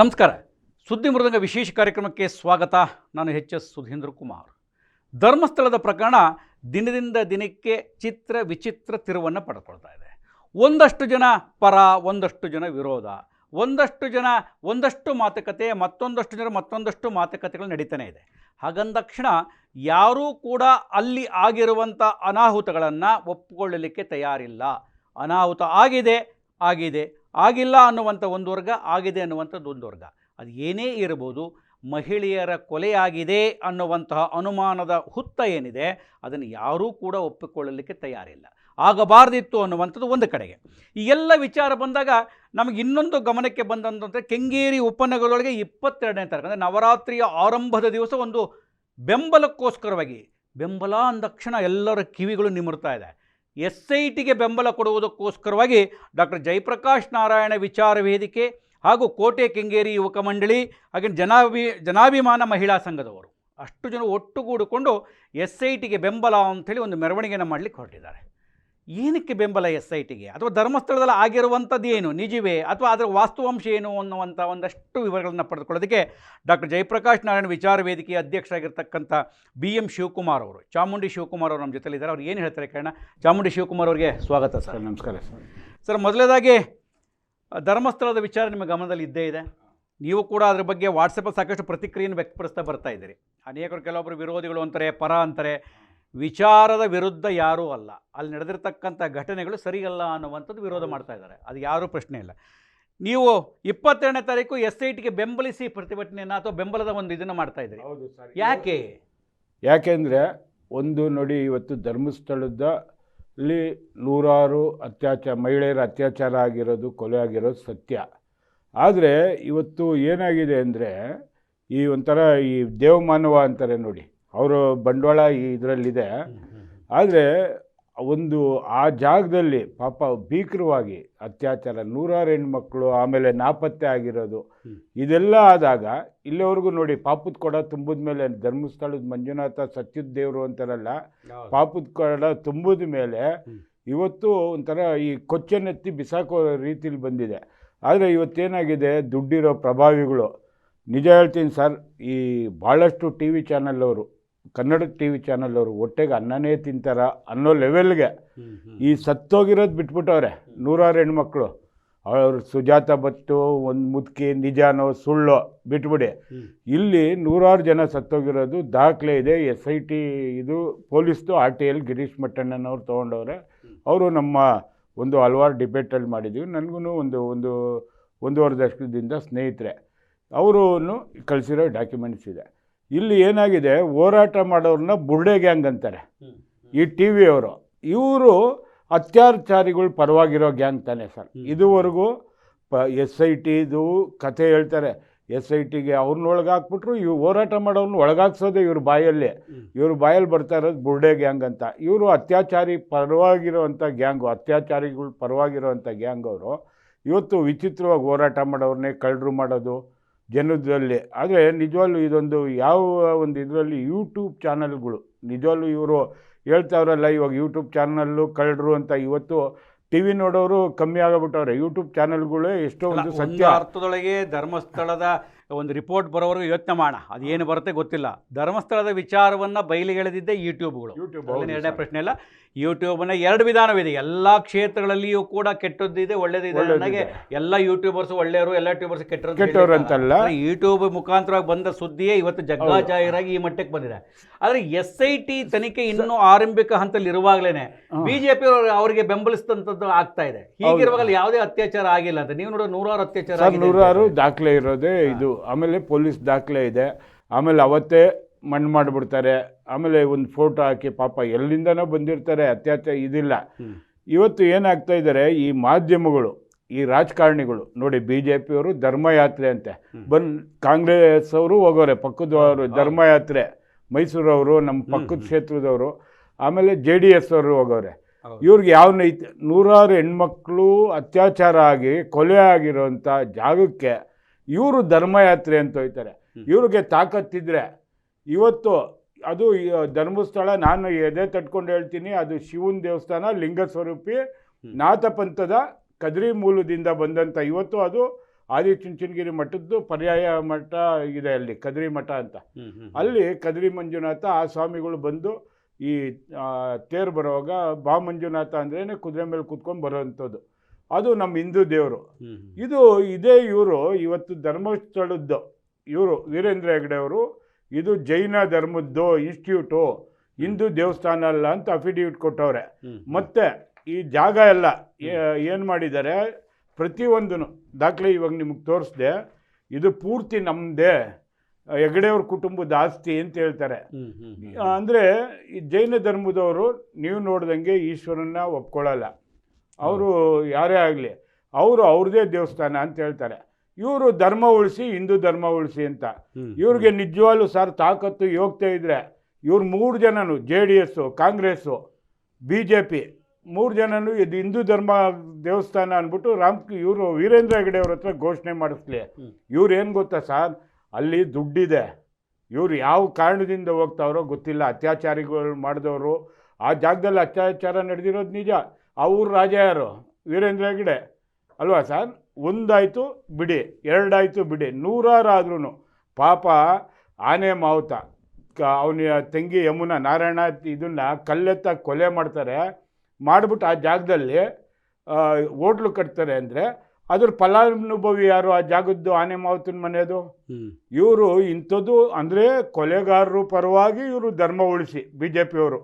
ನಮಸ್ಕಾರ. ಸುದ್ದಿ ಮೃದಂಗ ವಿಶೇಷ ಕಾರ್ಯಕ್ರಮಕ್ಕೆ ಸ್ವಾಗತ. ನಾನು ಎಚ್ ಎಸ್ ಸುಧೀಂದ್ರ ಕುಮಾರ್. ಧರ್ಮಸ್ಥಳದ ಪ್ರಕರಣ ದಿನದಿಂದ ದಿನಕ್ಕೆ ಚಿತ್ರ ವಿಚಿತ್ರ ತಿರುವನ್ನು ಪಡ್ಕೊಳ್ತಾ ಇದೆ. ಒಂದಷ್ಟು ಜನ ಪರ, ಒಂದಷ್ಟು ಜನ ವಿರೋಧ. ಒಂದಷ್ಟು ಜನ ಒಂದಷ್ಟು ಮಾತುಕತೆ, ಮತ್ತೊಂದಷ್ಟು ಜನ ಮತ್ತೊಂದಷ್ಟು ಮಾತುಕತೆಗಳು ನಡೀತಾನೆ ಇದೆ. ಹಾಗಂದಕ್ಷಣ ಯಾರೂ ಕೂಡ ಅಲ್ಲಿ ಆಗಿರುವಂಥ ಅನಾಹುತಗಳನ್ನು ಒಪ್ಪಿಕೊಳ್ಳಲಿಕ್ಕೆ ತಯಾರಿಲ್ಲ. ಅನಾಹುತ ಆಗಿದೆ ಆಗಿದೆ. ಆಗಿಲ್ಲ ಅನ್ನುವಂಥ ಒಂದು ವರ್ಗ, ಆಗಿದೆ ಅನ್ನುವಂಥದ್ದು ಒಂದು ವರ್ಗ. ಅದು ಏನೇ ಇರ್ಬೋದು, ಮಹಿಳೆಯರ ಕೊಲೆಯಾಗಿದೆ ಅನ್ನುವಂತಹ ಅನುಮಾನದ ಹುತ್ತ ಏನಿದೆ, ಅದನ್ನು ಯಾರೂ ಕೂಡ ಒಪ್ಪಿಕೊಳ್ಳಲಿಕ್ಕೆ ತಯಾರಿಲ್ಲ. ಆಗಬಾರ್ದಿತ್ತು ಅನ್ನುವಂಥದ್ದು ಒಂದು ಕಡೆಗೆ. ಈ ಎಲ್ಲ ವಿಚಾರ ಬಂದಾಗ ನಮಗೆ ಇನ್ನೊಂದು ಗಮನಕ್ಕೆ ಬಂದಂತಂದರೆ ಕೆಂಗೇರಿ ಉಪನಗರದೊಳಗೆ ಇಪ್ಪತ್ತೆರಡನೇ ತಾರೀಕು, ಅಂದರೆ ನವರಾತ್ರಿಯ ಆರಂಭದ ದಿವಸ ಒಂದು ಬೆಂಬಲಕ್ಕೋಸ್ಕರವಾಗಿ, ಬೆಂಬಲ ಅಂದಕ್ಷಣ ಎಲ್ಲರ ಕಿವಿಗಳು ನಿಮರ್ತಾ ಇದೆ. ಎಸ್ ಐ ಟಿಗೆ ಬೆಂಬಲ ಕೊಡುವುದಕ್ಕೋಸ್ಕರವಾಗಿ ಡಾಕ್ಟರ್ ಜಯಪ್ರಕಾಶ್ ನಾರಾಯಣ ವಿಚಾರ ವೇದಿಕೆ ಹಾಗೂ ಕೋಟೆ ಕೆಂಗೇರಿ ಯುವಕ ಮಂಡಳಿ ಹಾಗೆ ಜನಾಭಿ, ಜನಾಭಿಮಾನ ಮಹಿಳಾ ಸಂಘದವರು. ಅಷ್ಟು ಜನ ಒಟ್ಟುಗೂಡಿಕೊಂಡು ಎಸ್ ಐ ಟಿಗೆ ಬೆಂಬಲ ಅಂಥೇಳಿ ಒಂದು ಮೆರವಣಿಗೆಯನ್ನು ಮಾಡಲಿಕ್ಕೆ ಹೊರಟಿದ್ದಾರೆ. ಏನಕ್ಕೆ ಬೆಂಬಲ ಎಸ್ ಐ ಟಿಗೆ ಅಥವಾ ಧರ್ಮಸ್ಥಳದಲ್ಲಿ ಆಗಿರುವಂಥದ್ದು ಏನು? ನಿಜವೇ? ಅಥವಾ ಅದರ ವಾಸ್ತವಾಂಶ ಏನು ಅನ್ನುವಂಥ ಒಂದಷ್ಟು ವಿವರಗಳನ್ನು ಪಡೆದುಕೊಳ್ಳೋದಕ್ಕೆ ಡಾಕ್ಟರ್ ಜಯಪ್ರಕಾಶ್ ನಾರಾಯಣ ವಿಚಾರ ವೇದಿಕೆಯ ಅಧ್ಯಕ್ಷರಾಗಿರ್ತಕ್ಕಂಥ ಬಿ ಎಂ ಶಿವಕುಮಾರ್ ಅವರು ಚಾಮುಂಡಿ ಶಿವಕುಮಾರ್ ಅವರು ನಮ್ಮ ಜೊತೆಲಿದ್ದಾರೆ. ಅವ್ರು ಏನು ಹೇಳ್ತಾರೆ ಕಾರಣ ಚಾಮುಂಡಿ ಶಿವಕುಮಾರ್ ಅವರಿಗೆ ಸ್ವಾಗತ ಸರ್. ನಮಸ್ಕಾರ ಸರ್. ಮೊದಲೇದಾಗಿ ಮೊದಲನೇದಾಗಿ ಧರ್ಮಸ್ಥಳದ ವಿಚಾರ ನಿಮ್ಮ ಗಮನದಲ್ಲಿ ಇದ್ದೇ ಇದೆ. ನೀವು ಕೂಡ ಅದ್ರ ಬಗ್ಗೆ ವಾಟ್ಸಪ್ಪಲ್ಲಿ ಸಾಕಷ್ಟು ಪ್ರತಿಕ್ರಿಯೆಯನ್ನು ವ್ಯಕ್ತಪಡಿಸ್ತಾ ಬರ್ತಾ ಇದ್ದೀರಿ. ಅನೇಕರು ಕೆಲವೊಬ್ಬರು ವಿರೋಧಿಗಳು ಅಂತಾರೆ ಪರ ಅಂತಾರೆ. ವಿಚಾರದ ವಿರುದ್ಧ ಯಾರೂ ಅಲ್ಲ. ಅಲ್ಲಿ ನಡೆದಿರತಕ್ಕಂಥ ಘಟನೆಗಳು ಸರಿಯಲ್ಲ ಅನ್ನುವಂಥದ್ದು ವಿರೋಧ ಮಾಡ್ತಾ ಇದ್ದಾರೆ. ಅದು ಯಾರೂ ಪ್ರಶ್ನೆ ಇಲ್ಲ. ನೀವು ಇಪ್ಪತ್ತೆರಡನೇ ತಾರೀಕು ಎಸ್ ಐ ಟಿಗೆ ಬೆಂಬಲಿಸಿ ಪ್ರತಿಭಟನೆಯನ್ನು ಅಥವಾ ಬೆಂಬಲದ ಒಂದು ಇದನ್ನು ಮಾಡ್ತಾ ಇದ್ದೀರಿ ಹೌದು ಸರ್. ಯಾಕೆ? ಯಾಕೆಂದರೆ ಒಂದು ನೋಡಿ ಇವತ್ತು ಧರ್ಮಸ್ಥಳದ ಅಲ್ಲಿ ನೂರಾರು ಅತ್ಯಾಚಾರ ಮಹಿಳೆಯರ ಅತ್ಯಾಚಾರ ಆಗಿರೋದು ಕೊಲೆ ಆಗಿರೋದು ಸತ್ಯ. ಆದರೆ ಇವತ್ತು ಏನಾಗಿದೆ ಅಂದರೆ ಈ ಒಂಥರ ಈ ದೇವಮಾನವ ಅಂತಾರೆ ನೋಡಿ. ಅವರು ಬಂಡವಾಳ ಈ ಇದರಲ್ಲಿದೆ. ಆದರೆ ಒಂದು ಆ ಜಾಗದಲ್ಲಿ ಪಾಪ ಭೀಕರವಾಗಿ ಅತ್ಯಾಚಾರ ನೂರಾರು ಹೆಣ್ಮಕ್ಳು ಆಮೇಲೆ ನಾಪತ್ತೆ ಆಗಿರೋದು ಇದೆಲ್ಲ ಆದಾಗ ಇಲ್ಲಿವರೆಗೂ ನೋಡಿ ಪಾಪದ ಕೊಡ ತುಂಬಿದ ಮೇಲೆ ಧರ್ಮಸ್ಥಳದ ಮಂಜುನಾಥ ಸತ್ಯದ ದೇವರು ಅಂತಾರಲ್ಲ ಪಾಪದ ಕೊಡ ತುಂಬಿದ ಮೇಲೆ. ಇವತ್ತು ಒಂಥರ ಈ ಕೊಚ್ಚನೆತ್ತಿ ಬಿಸಾಕೋ ರೀತಿಲಿ ಬಂದಿದೆ. ಆದರೆ ಇವತ್ತೇನಾಗಿದೆ ದುಡ್ಡಿರೋ ಪ್ರಭಾವಿಗಳು. ನಿಜ ಹೇಳ್ತೀನಿ ಸರ್ ಈ ಭಾಳಷ್ಟು T V channel Kannada T V channel ಅವರು ಹೊಟ್ಟೆಗೆ ಅನ್ನನೇ ತಿಂತಾರ ಅನ್ನೋ ಲೆವೆಲ್ಗೆ ಈ ಸತ್ತೋಗಿರೋದು ಬಿಟ್ಬಿಟ್ಟವ್ರೆ ನೂರಾರು ಹೆಣ್ಮಕ್ಳು. ಅವ್ರು ಸುಜಾತ ಭಟ್ಟು, ಒಂದು ಮುದುಕಿ, ನಿಜಾನೋ, ಸುಳ್ಳು ಬಿಟ್ಬಿಡಿ. ಇಲ್ಲಿ ನೂರಾರು ಜನ ಸತ್ತೋಗಿರೋದು ದಾಖಲೆ ಇದೆ. ಎಸ್ ಐ ಟಿ ಇದು ಪೊಲೀಸ್ದು, ಆರ್ ಟಿ ಎಲ್ ಗಿರೀಶ್ ಮಟ್ಟಣ್ಣನವ್ರು ತೊಗೊಂಡವ್ರೆ. ಅವರು ನಮ್ಮ ಒಂದು ಹಲವಾರು ಡಿಬೇಟಲ್ಲಿ ಮಾಡಿದ್ದೀವಿ ನನಗೂ ಒಂದು ಒಂದು ಒಂದೂವರೆ ದಶಕದಿಂದ ಸ್ನೇಹಿತರೆ. ಅವರು ಕಳಿಸಿರೋ ಡಾಕ್ಯುಮೆಂಟ್ಸ್ ಇದೆ. ಇಲ್ಲಿ ಏನಾಗಿದೆ? ಹೋರಾಟ ಮಾಡೋರನ್ನ ಬುರ್ಡೆ ಗ್ಯಾಂಗ್ ಅಂತಾರೆ. ಈ ಟಿ ವಿಯವರು ಇವರು ಅತ್ಯಾಚಾರಿಗಳು ಪರವಾಗಿರೋ ಗ್ಯಾಂಗ್ ತಾನೆ ಸರ್. ಇದುವರೆಗೂ ಪ ಎಸ್ ಐ ಟಿದು ಕಥೆ ಹೇಳ್ತಾರೆ. ಎಸ್ ಐ ಟಿಗೆ ಅವ್ರನ್ನ ಒಳಗಾಕ್ಬಿಟ್ರು ಇವು ಹೋರಾಟ ಮಾಡೋರ್ನ ಒಳಗಾಕ್ಸೋದೇ ಇವ್ರ ಬಾಯಲ್ಲಿ. ಇವ್ರ ಬಾಯಲ್ಲಿ ಬರ್ತಾ ಇರೋದು ಬುರ್ಡೆ ಗ್ಯಾಂಗ್ ಅಂತ. ಇವರು ಅತ್ಯಾಚಾರಿ ಪರವಾಗಿರೋವಂಥ ಗ್ಯಾಂಗು ಅತ್ಯಾಚಾರಿಗಳು ಪರವಾಗಿರೋವಂಥ ಗ್ಯಾಂಗ್ ಅವರು. ಇವತ್ತು ವಿಚಿತ್ರವಾಗಿ ಹೋರಾಟ ಮಾಡೋರನ್ನೇ ಕಳ್ಳರು ಮಾಡೋದು ಜನದಲ್ಲಿ ಆದರೆ ನಿಜವಾಗ್ಲೂ ಇದೊಂದು ಯಾವ ಒಂದು ಇದರಲ್ಲಿ ಯೂಟ್ಯೂಬ್ ಚಾನಲ್ಗಳು ನಿಜವಾಗ್ಲೂ ಇವರು ಹೇಳ್ತಾವ್ರಲ್ಲ ಇವಾಗ ಯೂಟ್ಯೂಬ್ ಚಾನಲ್ಲು ಕಳ್ಳರು ಅಂತ ಇವತ್ತು ಟಿ ವಿ ನೋಡೋರು ಕಮ್ಮಿ ಆಗಿಬಿಟ್ಟವ್ರೆ. ಯೂಟ್ಯೂಬ್ ಚಾನಲ್ಗಳೇ ಎಷ್ಟೋ ಒಂದು ಸತ್ಯ. ಅರ್ಥದೊಳಗೆ ಧರ್ಮಸ್ಥಳದ ಒಂದು ರಿಪೋರ್ಟ್ ಬರೋವರೆಗೂ ಯೋಚನೆ ಮಾಡ. ಅದು ಏನು ಬರುತ್ತೆ ಗೊತ್ತಿಲ್ಲ. ಧರ್ಮಸ್ಥಳದ ವಿಚಾರವನ್ನು ಬಯಲಿಗೆಳೆದಿದ್ದೆ ಯೂಟ್ಯೂಬ್ಗಳು ಯೂಟ್ಯೂಬ್ ಎರಡನೇ ಪ್ರಶ್ನೆ ಇಲ್ಲ ಯೂಟ್ಯೂಬ್ನ ಎರಡು ವಿಧಾನವಿದೆ. ಎಲ್ಲ ಕ್ಷೇತ್ರಗಳಲ್ಲಿಯೂ ಕೂಡ ಕೆಟ್ಟದ್ದಿದೆ ಒಳ್ಳೇದಿದೆ. ನನಗೆ ಎಲ್ಲ ಯೂಟ್ಯೂಬರ್ಸ್ ಒಳ್ಳೆಯವರು ಎಲ್ಲ ಯೂಟ್ಯೂಬರ್ಸ್ ಕೆಟ್ಟರು ಕೆಟ್ಟವ್ರು. ಅಂತಲ್ಲ. ಯೂಟ್ಯೂಬ್ ಮುಖಾಂತರವಾಗಿ ಬಂದ ಸುದ್ದಿಯೇ ಇವತ್ತು ಜಗ್ಗಾಜಾಹಿರಾಗಿ ಈ ಮಟ್ಟಕ್ಕೆ ಬಂದಿದೆ. ಆದ್ರೆ ಎಸ್ ಐ ಟಿ ತನಿಖೆ ಇನ್ನೂ ಆರಂಭಿಕ ಹಂತದಲ್ಲಿ ಇರುವಾಗಲೇ. ಬಿಜೆಪಿ ಅವರಿಗೆ ಬೆಂಬಲಿಸಿದಂಥದ್ದು ಆಗ್ತಾ ಇದೆ. ಹೀಗಿರುವಾಗಲೇ ಯಾವುದೇ ಅತ್ಯಾಚಾರ ಆಗಿಲ್ಲ ಅಂತ. ನೀವು ನೋಡೋ ನೂರಾರು ಅತ್ಯಾಚಾರ ನೂರಾರು ದಾಖಲೆ ಇರೋದೇ ಇದು. ಆಮೇಲೆ ಪೊಲೀಸ್ ದಾಖಲೆ ಇದೆ. ಆಮೇಲೆ ಅವತ್ತೇ ಮಣ್ಣು ಮಾಡಿಬಿಡ್ತಾರೆ. ಆಮೇಲೆ ಒಂದು ಫೋಟೋ ಹಾಕಿ ಪಾಪ ಎಲ್ಲಿಂದನೋ ಬಂದಿರ್ತಾರೆ ಅತ್ಯಾಚಾರ ಇದಿಲ್ಲ. ಇವತ್ತು ಏನಾಗ್ತಾ ಇದ್ದಾರೆ ಈ ಮಾಧ್ಯಮಗಳು ಈ ರಾಜಕಾರಣಿಗಳು ನೋಡಿ ಬಿ ಜೆ ಪಿಯವರು ಧರ್ಮಯಾತ್ರೆ ಅಂತೆ. ಬನ್ ಬಂದು ಕಾಂಗ್ರೆಸ್ ಅವರು ಹೋಗೋರೆ ಪಕ್ಕದವರು. ಧರ್ಮಯಾತ್ರೆ. ಮೈಸೂರವರು ನಮ್ಮ ಪಕ್ಕದ ಕ್ಷೇತ್ರದವರು ಆಮೇಲೆ ಜೆ ಡಿ ಎಸ್ ಅವರು ಹೋಗೋರೆ. ಇವ್ರಿಗೆ ಯಾವ ನೈತಿ ನೂರಾರು ಹೆಣ್ಮಕ್ಳು ಅತ್ಯಾಚಾರ ಆಗಿ ಕೊಲೆ ಆಗಿರೋಂಥ ಜಾಗಕ್ಕೆ ಇವರು ಧರ್ಮಯಾತ್ರೆ ಅಂತ ಹೋಯ್ತಾರೆ. ಇವ್ರಿಗೆ ತಾಕತ್ತಿದ್ರೆ ಇವತ್ತು ಅದು ಧರ್ಮಸ್ಥಳ ನಾನು ಎದೆ ತಟ್ಕೊಂಡು ಹೇಳ್ತೀನಿ ಅದು ಶಿವನ ದೇವಸ್ಥಾನ ಲಿಂಗ ಸ್ವರೂಪಿ. ನಾಥಪಂಥದ ಕದ್ರಿ ಮೂಲದಿಂದ ಬಂದಂಥ ಇವತ್ತು ಅದು ಆದಿ ಚುಂಚನಗಿರಿ ಮಠದ್ದು ಪರ್ಯಾಯ ಮಠ ಇದೆ ಅಲ್ಲಿ ಕದ್ರಿ ಮಠ ಅಂತ. ಅಲ್ಲಿ ಕದ್ರಿ ಮಂಜುನಾಥ ಆ ಸ್ವಾಮಿಗಳು ಬಂದು ಈ ತೇರು ಬರುವಾಗ ಬಾ ಮಂಜುನಾಥ ಅಂದ್ರೇ ಕುದುರೆ ಮೇಲೆ ಕೂತ್ಕೊಂಡು ಬರೋವಂಥದ್ದು ಅದು ನಮ್ಮ ಹಿಂದೂ ದೇವರು. ಇದು ಇದೇ ಇವರು ಇವತ್ತು ಧರ್ಮಸ್ಥಳದ್ದು ಇವರು ವೀರೇಂದ್ರ ಹೆಗ್ಡೆ ಅವರು ಇದು ಜೈನ ಧರ್ಮದ್ದು ಇನ್ಸ್ಟಿಟ್ಯೂಟು ಹಿಂದೂ ದೇವಸ್ಥಾನ ಅಲ್ಲ ಅಂತ ಅಫಿಡವಿಟ್ ಕೊಟ್ಟವ್ರೆ. ಮತ್ತೆ ಈ ಜಾಗ ಎಲ್ಲ ಏನು ಮಾಡಿದ್ದಾರೆ ಪ್ರತಿಯೊಂದೂ ದಾಖಲೆ ಇವಾಗ ನಿಮಗೆ ತೋರಿಸ್ದೆ ಇದು ಪೂರ್ತಿ ನಮ್ಮದೇ ಹೆಗಡೆಯವ್ರ ಕುಟುಂಬದ ಆಸ್ತಿ ಅಂತ ಹೇಳ್ತಾರೆ. ಅಂದರೆ ಈ ಜೈನ ಧರ್ಮದವರು ನೀವು ನೋಡ್ದಂಗೆ ಈಶ್ವರನ್ನ ಒಪ್ಕೊಳ್ಳಲ್ಲ ಅವರು ಯಾರೇ ಆಗಲಿ ಅವರು ಅವ್ರದೇ ದೇವಸ್ಥಾನ ಅಂತ ಹೇಳ್ತಾರೆ. ಇವರು ಧರ್ಮ ಉಳಿಸಿ ಹಿಂದೂ ಧರ್ಮ ಉಳಿಸಿ ಅಂತ. ಇವ್ರಿಗೆ ನಿಜವಾಗ್ಲೂ ಸರ್ ತಾಕತ್ತು ಯೋಗ್ಯತೆ ಇದ್ರೆ ಇವ್ರು ಮೂರು ಜನನು J D S Congress B J P ಮೂರು ಜನನು ಇದು ಹಿಂದೂ ಧರ್ಮ ದೇವಸ್ಥಾನ ಅಂದ್ಬಿಟ್ಟು ರಾಮ್ ಇವರು ವೀರೇಂದ್ರ ಹೆಗಡೆ ಅವ್ರ ಹತ್ರ ಘೋಷಣೆ ಮಾಡಿಸ್ಲಿ. ಇವ್ರೇನು ಇವ್ರು ಏನು ಗೊತ್ತಾ ಸರ್? ಅಲ್ಲಿ ದುಡ್ಡಿದೆ. ಇವ್ರು ಯಾವ ಕಾರಣದಿಂದ ಹೋಗ್ತಾವ್ರೋ ಗೊತ್ತಿಲ್ಲ. ಅತ್ಯಾಚಾರಿಗಳು ಮಾಡಿದವರು. ಆ ಜಾಗದಲ್ಲಿ ಅತ್ಯಾಚಾರ ನಡೆದಿರೋದು ನಿಜ. ಅವ್ರ ರಾಜ ಯಾರು? ವೀರೇಂದ್ರ ಹೆಗಡೆ. ಅಲ್ವಾ ಸರ್? ಒಂದಾಯಿತು ಬಿಡಿ. ಎರಡಾಯಿತು ಬಿಡಿ. ನೂರಾರಾದ್ರೂ ಪಾಪ ಆನೆ ಮಾವುತ ಕ ಅವನ ತಂಗಿ ಯಮುನಾ ನಾರಾಯಣ ಇದನ್ನು ಕಲ್ಲೆತ್ತ ಕೊಲೆ ಮಾಡ್ತಾರೆ. ಮಾಡಿಬಿಟ್ಟು ಆ ಜಾಗದಲ್ಲಿ ಓಟ್ಲು ಕಟ್ತಾರೆ ಅಂದರೆ ಅದ್ರ ಫಲಾನುಭವಿ ಯಾರು? ಆ ಜಾಗದ್ದು ಆನೆ ಮಾವುತನ ಮನೆಯದು? ಇವರು ಇಂಥದ್ದು ಅಂದರೆ ಕೊಲೆಗಾರರು ಪರವಾಗಿ ಇವರು ಧರ್ಮ ಉಳಿಸಿ ಬಿ ಜೆ ಪಿಯವರು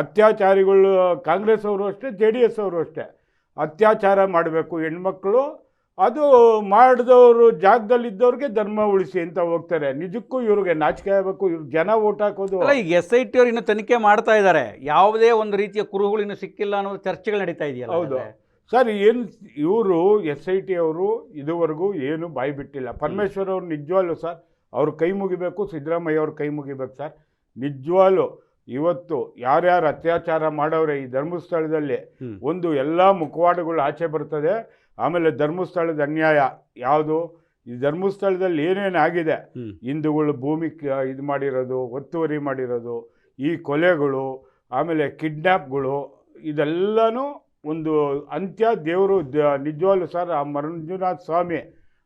ಅತ್ಯಾಚಾರಿಗಳು ಕಾಂಗ್ರೆಸ್ ಅವರು ಅಷ್ಟೇ ಜೆ ಡಿ ಎಸ್ ಅವರು ಅಷ್ಟೇ. ಅತ್ಯಾಚಾರ ಮಾಡಬೇಕು ಹೆಣ್ಮಕ್ಳು ಅದು ಮಾಡಿದವರು ಜಾಗದಲ್ಲಿದ್ದವ್ರಿಗೆ ಧರ್ಮ ಉಳಿಸಿ ಅಂತ ಹೋಗ್ತಾರೆ. ನಿಜಕ್ಕೂ ಇವ್ರಿಗೆ ನಾಚಿಕೆ ಆಗಬೇಕು ಇವ್ರು ಜನ ಓಟ್ ಹಾಕೋದು. ಅಲ್ಲ ಈಗ ಎಸ್ ಐ ಟಿ ಅವ್ರು ಇನ್ನು ತನಿಖೆ ಮಾಡ್ತಾ ಇದ್ದಾರೆ ಯಾವುದೇ ಒಂದು ರೀತಿಯ ಕುರುಹುಗಳು ಇನ್ನು ಸಿಕ್ಕಿಲ್ಲ ಅನ್ನೋ ಚರ್ಚೆಗಳು ನಡೀತಾ ಇದೆಯಲ್ಲ ಹೌದು. ಸರ್ ಏನು ಇವರು ಎಸ್ ಐ ಟಿ ಅವರು ಇದುವರೆಗೂ ಏನು ಬಾಯಿ ಬಿಟ್ಟಿಲ್ಲ. ಪರಮೇಶ್ವರ್ ಅವರು ನಿಜವಾಲು ಸರ್ ಅವ್ರ ಕೈ ಮುಗಿಬೇಕು ಸಿದ್ದರಾಮಯ್ಯ ಅವ್ರ ಕೈ ಮುಗಿಬೇಕು ಸರ್. ನಿಜವಾಲು ಇವತ್ತು ಯಾರ್ಯಾರು ಅತ್ಯಾಚಾರ ಮಾಡೋರೆ ಈ ಧರ್ಮಸ್ಥಳದಲ್ಲಿ ಒಂದು ಎಲ್ಲ ಮುಖವಾಡಗಳು ಆಚೆ ಬರ್ತದೆ. ಆಮೇಲೆ ಧರ್ಮಸ್ಥಳದ ಅನ್ಯಾಯ ಯಾವುದು? ಈ ಧರ್ಮಸ್ಥಳದಲ್ಲಿ ಏನೇನು ಆಗಿದೆ? ಹಿಂದೂಗಳು ಭೂಮಿ ಇದು ಮಾಡಿರೋದು ಒತ್ತುವರಿ ಮಾಡಿರೋದು ಈ ಕೊಲೆಗಳು ಆಮೇಲೆ ಕಿಡ್ನ್ಯಾಪ್ಗಳು ಇದೆಲ್ಲನೂ ಒಂದು ಅಂತ್ಯ ದೇವರು ದ- ನಿಜವಾಗ್ಲೂ ಸರ್ ಆ ಮಂಜುನಾಥ್ ಸ್ವಾಮಿ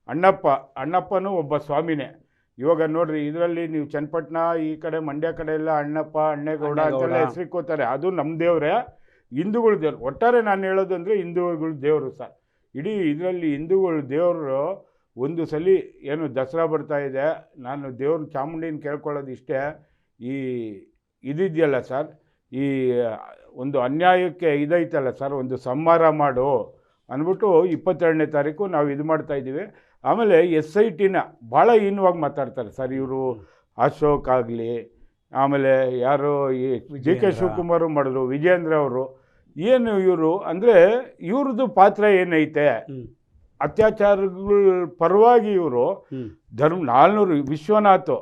ಅಣ್ಣಪ್ಪ ಅಣ್ಣಪ್ಪನೂ ಒಬ್ಬ ಸ್ವಾಮಿನೇ. ಇವಾಗ ನೋಡ್ರಿ ಇದರಲ್ಲಿ ನೀವು ಚನ್ನಪಟ್ಟಣ ಈ ಕಡೆ ಮಂಡ್ಯ ಕಡೆ ಎಲ್ಲ ಅಣ್ಣಪ್ಪ ಅಣ್ಣೇಗೌಡ ಅಂತೆಲ್ಲ. ಹೆಸರಿಕೋತಾರೆ ಅದು ನಮ್ಮ ದೇವ್ರೆ. ಹಿಂದೂಗಳ ದೇವ್ರು. ಒಟ್ಟಾರೆ ನಾನು ಹೇಳೋದಂದರೆ ಹಿಂದೂಗಳ ದೇವರು ಸರ್. ಇಡೀ ಇದರಲ್ಲಿ ಹಿಂದೂಗಳು ದೇವರು ಒಂದು ಸಲ ಏನು ದಸರಾ ಬರ್ತಾ ಇದೆ ನಾನು ದೇವ್ರ ಚಾಮುಂಡಿನ ಕೇಳ್ಕೊಳ್ಳೋದು ಇಷ್ಟೇ. ಈ ಇದಿದೆಯಲ್ಲ ಸರ್ ಈ ಒಂದು ಅನ್ಯಾಯಕ್ಕೆ ಇದೈತಲ್ಲ ಸರ್ ಒಂದು ಸಂಹಾರ ಮಾಡು ಅಂದ್ಬಿಟ್ಟು ಇಪ್ಪತ್ತೆರಡನೇ ತಾರೀಕು ನಾವು ಇದು ಮಾಡ್ತಾ ಇದ್ದೀವಿ. ಆಮೇಲೆ ಎಸ್ ಐ ಟಿನ ಭಾಳ ಹೀನವಾಗಿ ಮಾತಾಡ್ತಾರೆ ಸರ್ ಇವರು. ಅಶೋಕ್ ಆಗಲಿ ಆಮೇಲೆ ಯಾರು ಈ ಜಿ ಕೆ ಶಿವಕುಮಾರು ಶಿವಕುಮಾರ್ ಮಾಡಿದ್ರು ವಿಜೇಂದ್ರ ಅವರು. ಏನು ಇವರು ಅಂದರೆ ಇವ್ರದ್ದು ಪಾತ್ರ ಏನೈತೆ. ಅತ್ಯಾಚಾರಗಳ ಪರವಾಗಿ ಇವರು ಧರ್ಮ ನಾಲ್ನೂರು ವಿಶ್ವನಾಥ್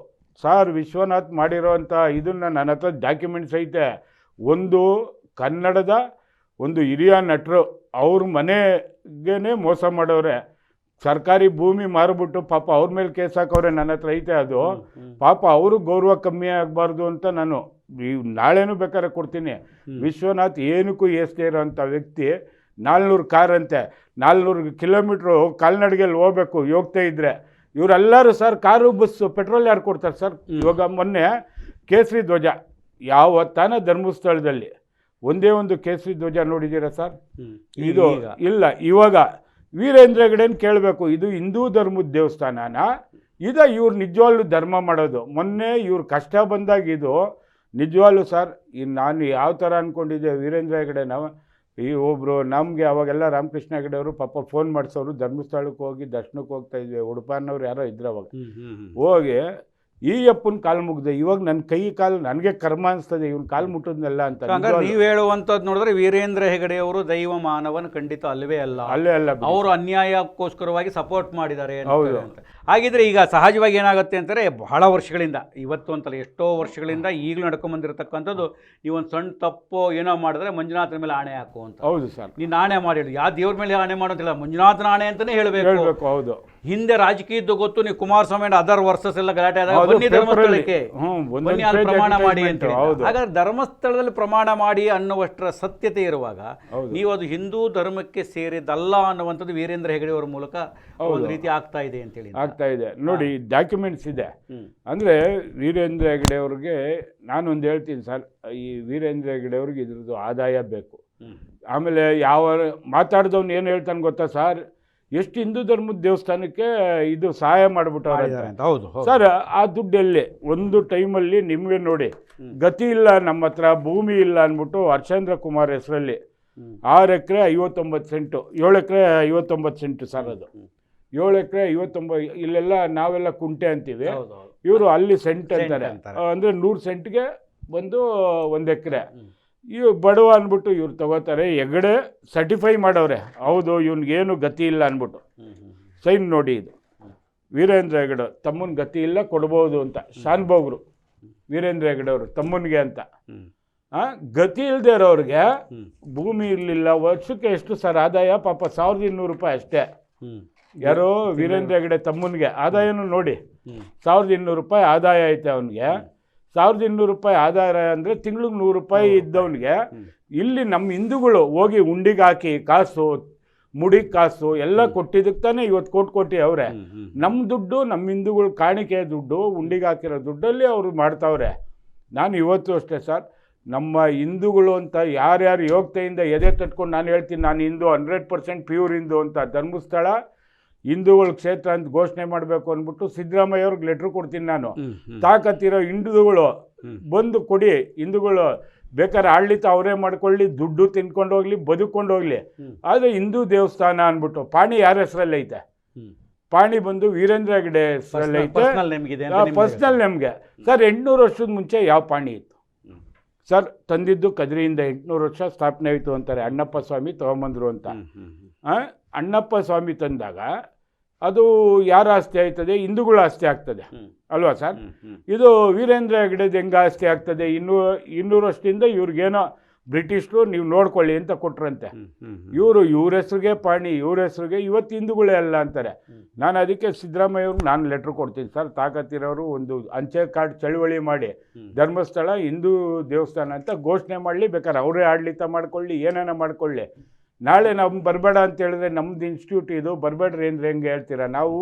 ಸಾರ್ ವಿಶ್ವನಾಥ್ ಮಾಡಿರೋವಂಥ ಇದನ್ನು ನನ್ನ ಹತ್ರ ಡಾಕ್ಯುಮೆಂಟ್ಸ್ ಐತೆ. ಒಂದು ಕನ್ನಡದ ಒಂದು ಹಿರಿಯ ನಟರು ಅವ್ರ ಮನೆಗೇನೆ ಮೋಸ ಮಾಡೋರೆ. ಸರ್ಕಾರಿ ಭೂಮಿ ಮಾರಿಬಿಟ್ಟು ಪಾಪ ಅವ್ರ ಮೇಲೆ ಕೇಸ್ ಹಾಕೋರೆ ನನ್ನ ಹತ್ರ ಐತೆ ಅದು. ಪಾಪ ಅವರು ಗೌರವ ಕಮ್ಮಿ ಆಗಬಾರ್ದು ಅಂತ ನಾನು ಈ ನಾಳೆನೂ ಬೇಕಾದ್ರೆ ಕೊಡ್ತೀನಿ. ವಿಶ್ವನಾಥ್ ಏನಕ್ಕೂ ಏಸ್ದೇ ಇರೋಂಥ ವ್ಯಕ್ತಿ ನಾಲ್ನೂರು ಕಾರ್ ಅಂತೆ ನಾಲ್ನೂರು ಕಿಲೋಮೀಟ್ರು ಕಾಲ್ನಡಿಗೆಯಲ್ಲಿ ಹೋಗ್ಬೇಕು ಯೋಗ್ತಾ ಇದ್ರೆ. ಇವರೆಲ್ಲರೂ ಸರ್ ಕಾರು ಬಸ್ಸು ಪೆಟ್ರೋಲ್ ಯಾರು ಕೊಡ್ತಾರೆ ಸರ್? ಇವಾಗ ಮೊನ್ನೆ ಕೇಸರಿ ಧ್ವಜ ಯಾವ ತಾನ ಧರ್ಮಸ್ಥಳದಲ್ಲಿ. ಒಂದೇ ಒಂದು ಕೇಸರಿ ಧ್ವಜ ನೋಡಿದ್ದೀರಾ ಸರ್? ಇದು ಇಲ್ಲ ಇವಾಗ ವೀರೇಂದ್ರ ಹೆಗಡೆನ ಕೇಳಬೇಕು ಇದು ಹಿಂದೂ ಧರ್ಮದ ದೇವಸ್ಥಾನನ? ಇದ ಇವ್ರು ನಿಜವಾಗ್ಲೂ ಧರ್ಮ ಮಾಡೋದು. ಮೊನ್ನೆ ಇವ್ರು ಕಷ್ಟ ಬಂದಾಗ ಇದು ನಿಜವಾಗ್ಲೂ ಸರ್ ಈ ನಾನು ಯಾವ ಥರ ಅಂದ್ಕೊಂಡಿದ್ದೆ ವೀರೇಂದ್ರ ಹೆಗಡೆ ನಾವು ಈ ಒಬ್ಬರು ನಮಗೆ ಅವಾಗೆಲ್ಲ ರಾಮಕೃಷ್ಣ ಹೆಗಡೆ ಅವರು ಪಾಪ ಫೋನ್ ಮಾಡಿಸೋರು ಧರ್ಮಸ್ಥಳಕ್ಕೆ ಹೋಗಿ ದರ್ಶನಕ್ಕೆ ಹೋಗ್ತಾ ಇದ್ವಿ ಉಡುಪಾನವ್ರು ಯಾರೋ ಇದ್ರು ಅವಾಗ. ಹೋಗಿ ಈ ಅಪ್ಪನ ಕಾಲು ಮುಗ್ದೆ ಇವಾಗ ನನ್ನ ಕೈ ಕಾಲು ನನಗೆ ಕರ್ಮ ಅನಿಸ್ತದೆ ಇವ್ನ ಕಾಲು ಮುಟ್ಟದ್ನೆಲ್ಲ ಅಂತ ಹಂಗಾರೆ ನೀವು ಹೇಳುವಂಥದ್ದು ನೋಡಿದ್ರೆ ವೀರೇಂದ್ರ ಹೆಗಡೆ ಅವರು ದೈವ ಮಾನವನ ಖಂಡಿತ ಅಲ್ಲವೇ ಅಲ್ಲ. ಅಲ್ಲೇ ಅಲ್ಲ ಅವರು ಅನ್ಯಾಯಕ್ಕೋಸ್ಕರವಾಗಿ ಸಪೋರ್ಟ್ ಮಾಡಿದ್ದಾರೆ ಹೌದು. ಹಾಗಿದ್ರೆ ಈಗ ಸಹಜವಾಗಿ ಏನಾಗುತ್ತೆ ಅಂತಾರೆ ಬಹಳ ವರ್ಷಗಳಿಂದ ಇವತ್ತು ಅಂತಲ್ಲ ಎಷ್ಟೋ ವರ್ಷಗಳಿಂದ ಈಗಲೂ ನಡ್ಕೊಂಡ್ಬಂದಿರತಕ್ಕಂಥದ್ದು ಈ ಒಂದು ಸಣ್ಣ ತಪ್ಪು ಏನೋ ಮಾಡಿದ್ರೆ ಮಂಜುನಾಥನ ಮೇಲೆ ಆಣೆ ಹಾಕು ಅಂತ. ಹೌದು ಸರ್. ನೀನು ಆಣೆ ಮಾಡಿ ಯಾವ ದೇವ್ರ ಮೇಲೆ ಆಣೆ ಮಾಡೋದಿಲ್ಲ ಮಂಜುನಾಥನ ಆಣೆ ಅಂತಲೇ ಹೇಳಬೇಕು. ಹೇಳ್ಬೇಕು ಹೌದು. ಹಿಂದೆ ರಾಜಕೀಯದ್ದು ಗೊತ್ತು ನೀವು ಕುಮಾರಸ್ವಾಮಿ ಅಂಡ್ ಅದರ್ ವರ್ಸಸ್ ಎಲ್ಲ ಗಲಾಟೆ ಆದಾಗ ಬನ್ನಿ ಧರ್ಮಸ್ಥಳಕ್ಕೆ. ಬನ್ನಿ ಅಲ್ಲಿ ಪ್ರಮಾಣ ಮಾಡಿ ಅಂತ. ಹಾಗಾದ್ರೆ ಧರ್ಮಸ್ಥಳದಲ್ಲಿ ಪ್ರಮಾಣ ಮಾಡಿ ಅನ್ನುವಷ್ಟರ ಸತ್ಯತೆ ಇರುವಾಗ. ನೀವು ಅದು ಹಿಂದೂ ಧರ್ಮಕ್ಕೆ ಸೇರಿದಲ್ಲ ಅನ್ನುವಂಥದ್ದು ವೀರೇಂದ್ರ ಹೆಗಡೆ ಅವರ ಮೂಲಕ ಒಂದು ರೀತಿ ಆಗ್ತಾ ಇದೆ ಅಂತ ಹೇಳಿ ಆಗ್ತಾ ಇದೆ. ನೋಡಿ ಡಾಕ್ಯುಮೆಂಟ್ಸ್ ಇದೆ. ಅಂದ್ರೆ ವೀರೇಂದ್ರ ಹೆಗಡೆ ಅವ್ರಿಗೆ ನಾನೊಂದು ಹೇಳ್ತೀನಿ ಸರ್ ಈ ವೀರೇಂದ್ರ ಹೆಗಡೆ ಅವ್ರಿಗೆ ಇದ್ರದ್ದು ಆದಾಯ ಬೇಕು. ಆಮೇಲೆ ಯಾವ ಮಾತಾಡಿದವನು ಏನು ಹೇಳ್ತಾನೆ ಗೊತ್ತಾ ಸರ್? ಎಷ್ಟು ಹಿಂದೂ ಧರ್ಮದ ದೇವಸ್ಥಾನಕ್ಕೆ ಇದು ಸಹಾಯ ಮಾಡಿಬಿಟ್ಟವ್ರೆ ಅಂತ. ಹೌದು. ಸರ್ ಆ ದುಡ್ಡೆಲ್ಲಿ ಒಂದು ಟೈಮಲ್ಲಿ ನಿಮಗೆ ನೋಡಿ ಗತಿ ಇಲ್ಲ ನಮ್ಮ ಹತ್ರ ಭೂಮಿ ಇಲ್ಲ ಅಂದ್ಬಿಟ್ಟು ಹರ್ಷೇಂದ್ರ ಕುಮಾರ್ ಹೆಸರಲ್ಲಿ. ಆರು ಎಕರೆ ಐವತ್ತೊಂಬತ್ತು ಸೆಂಟು ಏಳು ಎಕರೆ ಐವತ್ತೊಂಬತ್ತು ಸೆಂಟು ಸರ್ ಅದು ಏಳು ಎಕರೆ ಐವತ್ತೊಂಬತ್ತು ಇಲ್ಲೆಲ್ಲ ನಾವೆಲ್ಲ ಕುಂಟೆ ಅಂತೀವಿ. ಇವರು ಅಲ್ಲಿ ಸೆಂಟ್ ಅಂತಾರೆ ಅಂದರೆ ನೂರು ಸೆಂಟ್ಗೆ ಬಂದು ಒಂದು ಎಕರೆ. ಇವ್ ಬಡವ ಅಂದ್ಬಿಟ್ಟು ಇವ್ರು ತಗೋತಾರೆ ಹೆಗಡೆ ಸರ್ಟಿಫೈ ಮಾಡವ್ರೆ. ಹೌದು ಇವ್ನಿಗೇನು ಗತಿ ಇಲ್ಲ ಅಂದ್ಬಿಟ್ಟು. ಸೈನ್ ನೋಡಿ ಇದು. ವೀರೇಂದ್ರ ಹೆಗಡೆ ತಮ್ಮನ ಗತಿ ಇಲ್ಲ ಕೊಡ್ಬೋದು ಅಂತ. ಶಾನ್ಭೋಗ್ರು ವೀರೇಂದ್ರ ಹೆಗಡೆ ಅವರು ತಮ್ಮನಿಗೆ ಅಂತ. ಗತಿ ಇಲ್ಲದೆ ಇರೋರಿಗೆ. ಭೂಮಿ ಇರಲಿಲ್ಲ ವರ್ಷಕ್ಕೆ ಎಷ್ಟು ಸರ್ ಆದಾಯ? ಪಾಪ ಸಾವಿರದ ಇನ್ನೂರು ರೂಪಾಯಿ ಅಷ್ಟೇ. ಯಾರೋ ವೀರೇಂದ್ರ ಹೆಗಡೆ ತಮ್ಮನಿಗೆ ಆದಾಯನೂ ನೋಡಿ. ಸಾವಿರದ ಇನ್ನೂರು ರೂಪಾಯಿ ಆದಾಯ ಐತೆ ಅವನಿಗೆ. ಸಾವಿರದ ಇನ್ನೂರು ರೂಪಾಯಿ ಆದಾಯ ಅಂದರೆ ತಿಂಗ್ಳಿಗೆ ನೂರು ರೂಪಾಯಿ ಇದ್ದವನಿಗೆ ಇಲ್ಲಿ ನಮ್ಮ ಹಿಂದೂಗಳು ಹೋಗಿ ಉಂಡಿಗೆ ಹಾಕಿ ಕಾಸು ಮುಡಿ ಕಾಸು ಎಲ್ಲ ಕೊಟ್ಟಿದ್ದಕ್ಕೆ ತಾನೇ ಇವತ್ತು ಕೋಟಿ ಕೋಟಿ ಅವರೇ. ನಮ್ಮ ದುಡ್ಡು ನಮ್ಮ ಹಿಂದೂಗಳ ಕಾಣಿಕೆ ದುಡ್ಡು ಉಂಡಿಗೆ ಹಾಕಿರೋ ದುಡ್ಡಲ್ಲಿ ಅವರು ಮಾಡ್ತಾವ್ರೆ. ನಾನು ಇವತ್ತು ಅಷ್ಟೇ ಸರ್ ನಮ್ಮ ಹಿಂದೂಗಳು ಅಂತ ಯಾರ್ಯಾರು ಯೋಗ್ಯತೆಯಿಂದ ಎದೆ ತಟ್ಕೊಂಡು ನಾನು ಹೇಳ್ತೀನಿ ನಾನು Hindu hundred percent pure Hindu ಅಂತ ಧರ್ಮಸ್ಥಳ ಹಿಂದೂಗಳ ಕ್ಷೇತ್ರ ಅಂತ ಘೋಷಣೆ ಮಾಡಬೇಕು ಅಂದ್ಬಿಟ್ಟು ಸಿದ್ದರಾಮಯ್ಯ ಅವ್ರಿಗೆ ಲೆಟ್ರ್ ಕೊಡ್ತೀನಿ ನಾನು. ತಾಕತ್ತಿರೋ ಹಿಂದೂಗಳು. ಬಂದು ಕೊಡಿ. ಹಿಂದೂಗಳು ಬೇಕಾದ್ರೆ ಆಡಳಿತ ಅವರೇ ಮಾಡ್ಕೊಳ್ಳಿ ದುಡ್ಡು ತಿನ್ಕೊಂಡು ಹೋಗ್ಲಿ ಬದುಕೊಂಡು ಹೋಗ್ಲಿ. ಆದರೆ ಹಿಂದೂ ದೇವಸ್ಥಾನ ಅಂದ್ಬಿಟ್ಟು ಪಾಣಿ ಯಾರ ಹೆಸರಲ್ಲಿ ಐತೆ. ಪಾಣಿ ಬಂದು ವೀರೇಂದ್ರ ಹೆಗಡೆ ಹೆಸರಲ್ಲಿ ಐತೆ. ಪರ್ಸನಲ್ ನಿಮ್ಗೆ ಸರ್ ಎಂಟುನೂರು ವರ್ಷದ ಮುಂಚೆ ಯಾವ ಪಾಣಿ ಇತ್ತು. ಸರ್ ತಂದಿದ್ದು ಕದ್ರಿಯಿಂದ ಎಂಟುನೂರು ವರ್ಷ ಸ್ಥಾಪನೆ ಆಯಿತು ಅಂತಾರೆ. ಅಣ್ಣಪ್ಪ ಸ್ವಾಮಿ ತಗೊಂಬಂದ್ರು ಅಂತ. ಅಣ್ಣಪ್ಪ ಸ್ವಾಮಿ ತಂದಾಗ ಅದು ಯಾರ ಆಸ್ತಿ ಆಯ್ತದೆ? ಹಿಂದೂಗಳ ಆಸ್ತಿ ಆಗ್ತದೆ. ಅಲ್ವಾ ಸರ್. ಇದು ವೀರೇಂದ್ರ ಹೆಗಡೆದು ಹೆಂಗೆ ಆಸ್ತಿ ಆಗ್ತದೆ? ಇನ್ನೂ ಇನ್ನೂರು ವರ್ಷದಿಂದ ಇವ್ರಿಗೇನೋ ಬ್ರಿಟಿಷರು ನೀವು ನೋಡ್ಕೊಳ್ಳಿ ಅಂತ ಕೊಟ್ರಂತೆ. ಇವರು ಇವ್ರ ಹೆಸ್ರಿಗೆ ಪಾಣಿ ಇವ್ರ ಹೆಸ್ರಿಗೆ ಇವತ್ತು ಹಿಂದೂಗಳೇ ಅಲ್ಲ ಅಂತಾರೆ. ನಾನು ಅದಕ್ಕೆ ಸಿದ್ದರಾಮಯ್ಯ ಅವ್ರಿಗೆ ನಾನು ಲೆಟ್ರ್ ಕೊಡ್ತೀನಿ ಸರ್. ತಾಕತ್ತಿರೋರು ಒಂದು ಅಂಚೆ ಕಾರ್ಡ್ ಚಳುವಳಿ ಮಾಡಿ. ಧರ್ಮಸ್ಥಳ ಹಿಂದೂ ದೇವಸ್ಥಾನ ಅಂತ ಘೋಷಣೆ ಮಾಡಲಿ ಬೇಕಾದ್ರೆ ಅವರೇ ಆಡಳಿತ ಮಾಡ್ಕೊಳ್ಳಿ ಏನೇನೋ ಮಾಡ್ಕೊಳ್ಳಿ. ನಾಳೆ ನಾವು ಬರಬೇಡ ಅಂತ ಹೇಳಿದ್ರೆ ನಮ್ಮದು ಇನ್ಸ್ಟಿಟ್ಯೂಟ್ ಇದು. ಬರಬೇಡ್ರಿ ಅಂದ್ರೆ ಹೆಂಗೆ ಹೇಳ್ತೀರಾ? ನಾವು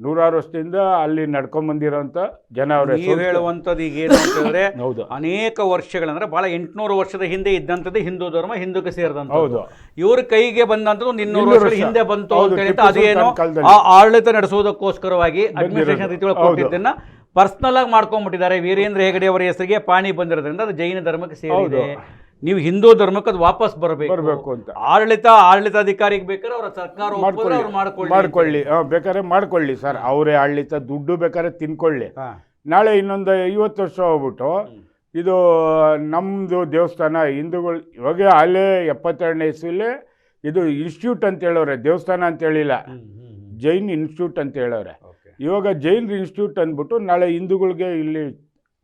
ನೂರಾರು ವರ್ಷದಿಂದ ಅಲ್ಲಿ ನಡ್ಕೊಂಬಂದಿರೋಂಥ ಜನ ಅವರೇ ನೀವು ಹೇಳುವಂಥದ್ದು ಈಗ ಏನು ಅಂತ ಹೇಳಿದ್ರೆ ಹೌದು. ಅನೇಕ ವರ್ಷಗಳಂದ್ರೆ ಭಾಳ ಎಂಟುನೂರು ವರ್ಷದ ಹಿಂದೆ ಇದ್ದಂಥದ್ದು ಹಿಂದೂ ಧರ್ಮ ಹಿಂದೂಕ್ಕೆ ಸೇರಿದಂತ ಹೌದು. ಇವ್ರ ಕೈಗೆ ಬಂದಂಥದ್ದು ಇನ್ನೂರು ವರ್ಷದ ವರ್ಷ. ಹಿಂದೆ ಬಂತು ಅಂತ ಹೇಳ್ತಾ ಅದೇನು ಆ ಆಡಳಿತ ನಡೆಸುವುದಕ್ಕೋಸ್ಕರವಾಗಿ ಅಡ್ಮಿನಿಸ್ಟ್ರೇಷನ್ ರೀತಿ ಒಳಗೆ ಹೌದು. ಕೊಟ್ಟಿದ್ದನ್ನ ಪರ್ಸನಲ್ ಆಗಿ ಮಾಡ್ಕೊಂಡ್ಬಿಟ್ಟಿದ್ದಾರೆ. ವೀರೇಂದ್ರ ಹೆಗಡೆ ಅವರ ಹೆಸರಿಗೆ ಪಾಣಿ ಬಂದಿರೋದ್ರಿಂದ ಅದು ಜೈನ ಧರ್ಮಕ್ಕೆ ಸೇರಿದೆ. ನೀವು ಹಿಂದೂ ಧರ್ಮಕ್ಕೆ ಅದು ವಾಪಸ್ ಬರಬೇಕು. ಬರಬೇಕು ಅಂತ. ಆಡಳಿತ ಆಡಳಿತಾಧಿಕಾರಿಗೆ ಬೇಕಾದ್ರೆ ಅವರ ಸರ್ಕಾರ ಒಪ್ಪಿದ್ರೆ ಅವ್ರು ಮಾಡ್ಕೊಳ್ಳಿ. ಮಾಡ್ಕೊಳ್ಳಿ ಬೇಕಾದ್ರೆ ಮಾಡ್ಕೊಳ್ಳಿ ಸರ್. ಅವರೇ ಆಡಳಿತ ದುಡ್ಡು ಬೇಕಾದ್ರೆ ತಿನ್ಕೊಳ್ಳಿ. ಹಾ. ನಾಳೆ ಇನ್ನೊಂದು ಐವತ್ತು ವರ್ಷ ಹೋಗ್ಬಿಟ್ಟು ಇದು ನಮ್ಮದು ದೇವಸ್ಥಾನ ಹಿಂದೂಗಳು ಇವಾಗ ಅಲ್ಲೇ ಎಪ್ಪತ್ತೆರಡನೇ ಇಸ್ವಿಲೇ ಇದು ಇನ್ಸ್ಟಿಟ್ಯೂಟ್ ಅಂತ ಹೇಳೋರೆ ದೇವಸ್ಥಾನ ಅಂತ ಹೇಳಿಲ್ಲ. ಹ್ಮ್, ಹ್ಮ್, ಹ್ಮ್. ಜೈನ್ ಇನ್ಸ್ಟಿಟ್ಯೂಟ್ ಅಂತ ಹೇಳೋರೆ. Okay. ಇವಾಗ ಜೈನ್ ಇನ್ಸ್ಟಿಟ್ಯೂಟ್ ಅಂದ್ಬಿಟ್ಟು ನಾಳೆ ಹಿಂದೂಗಳಿಗೆ ಇಲ್ಲಿ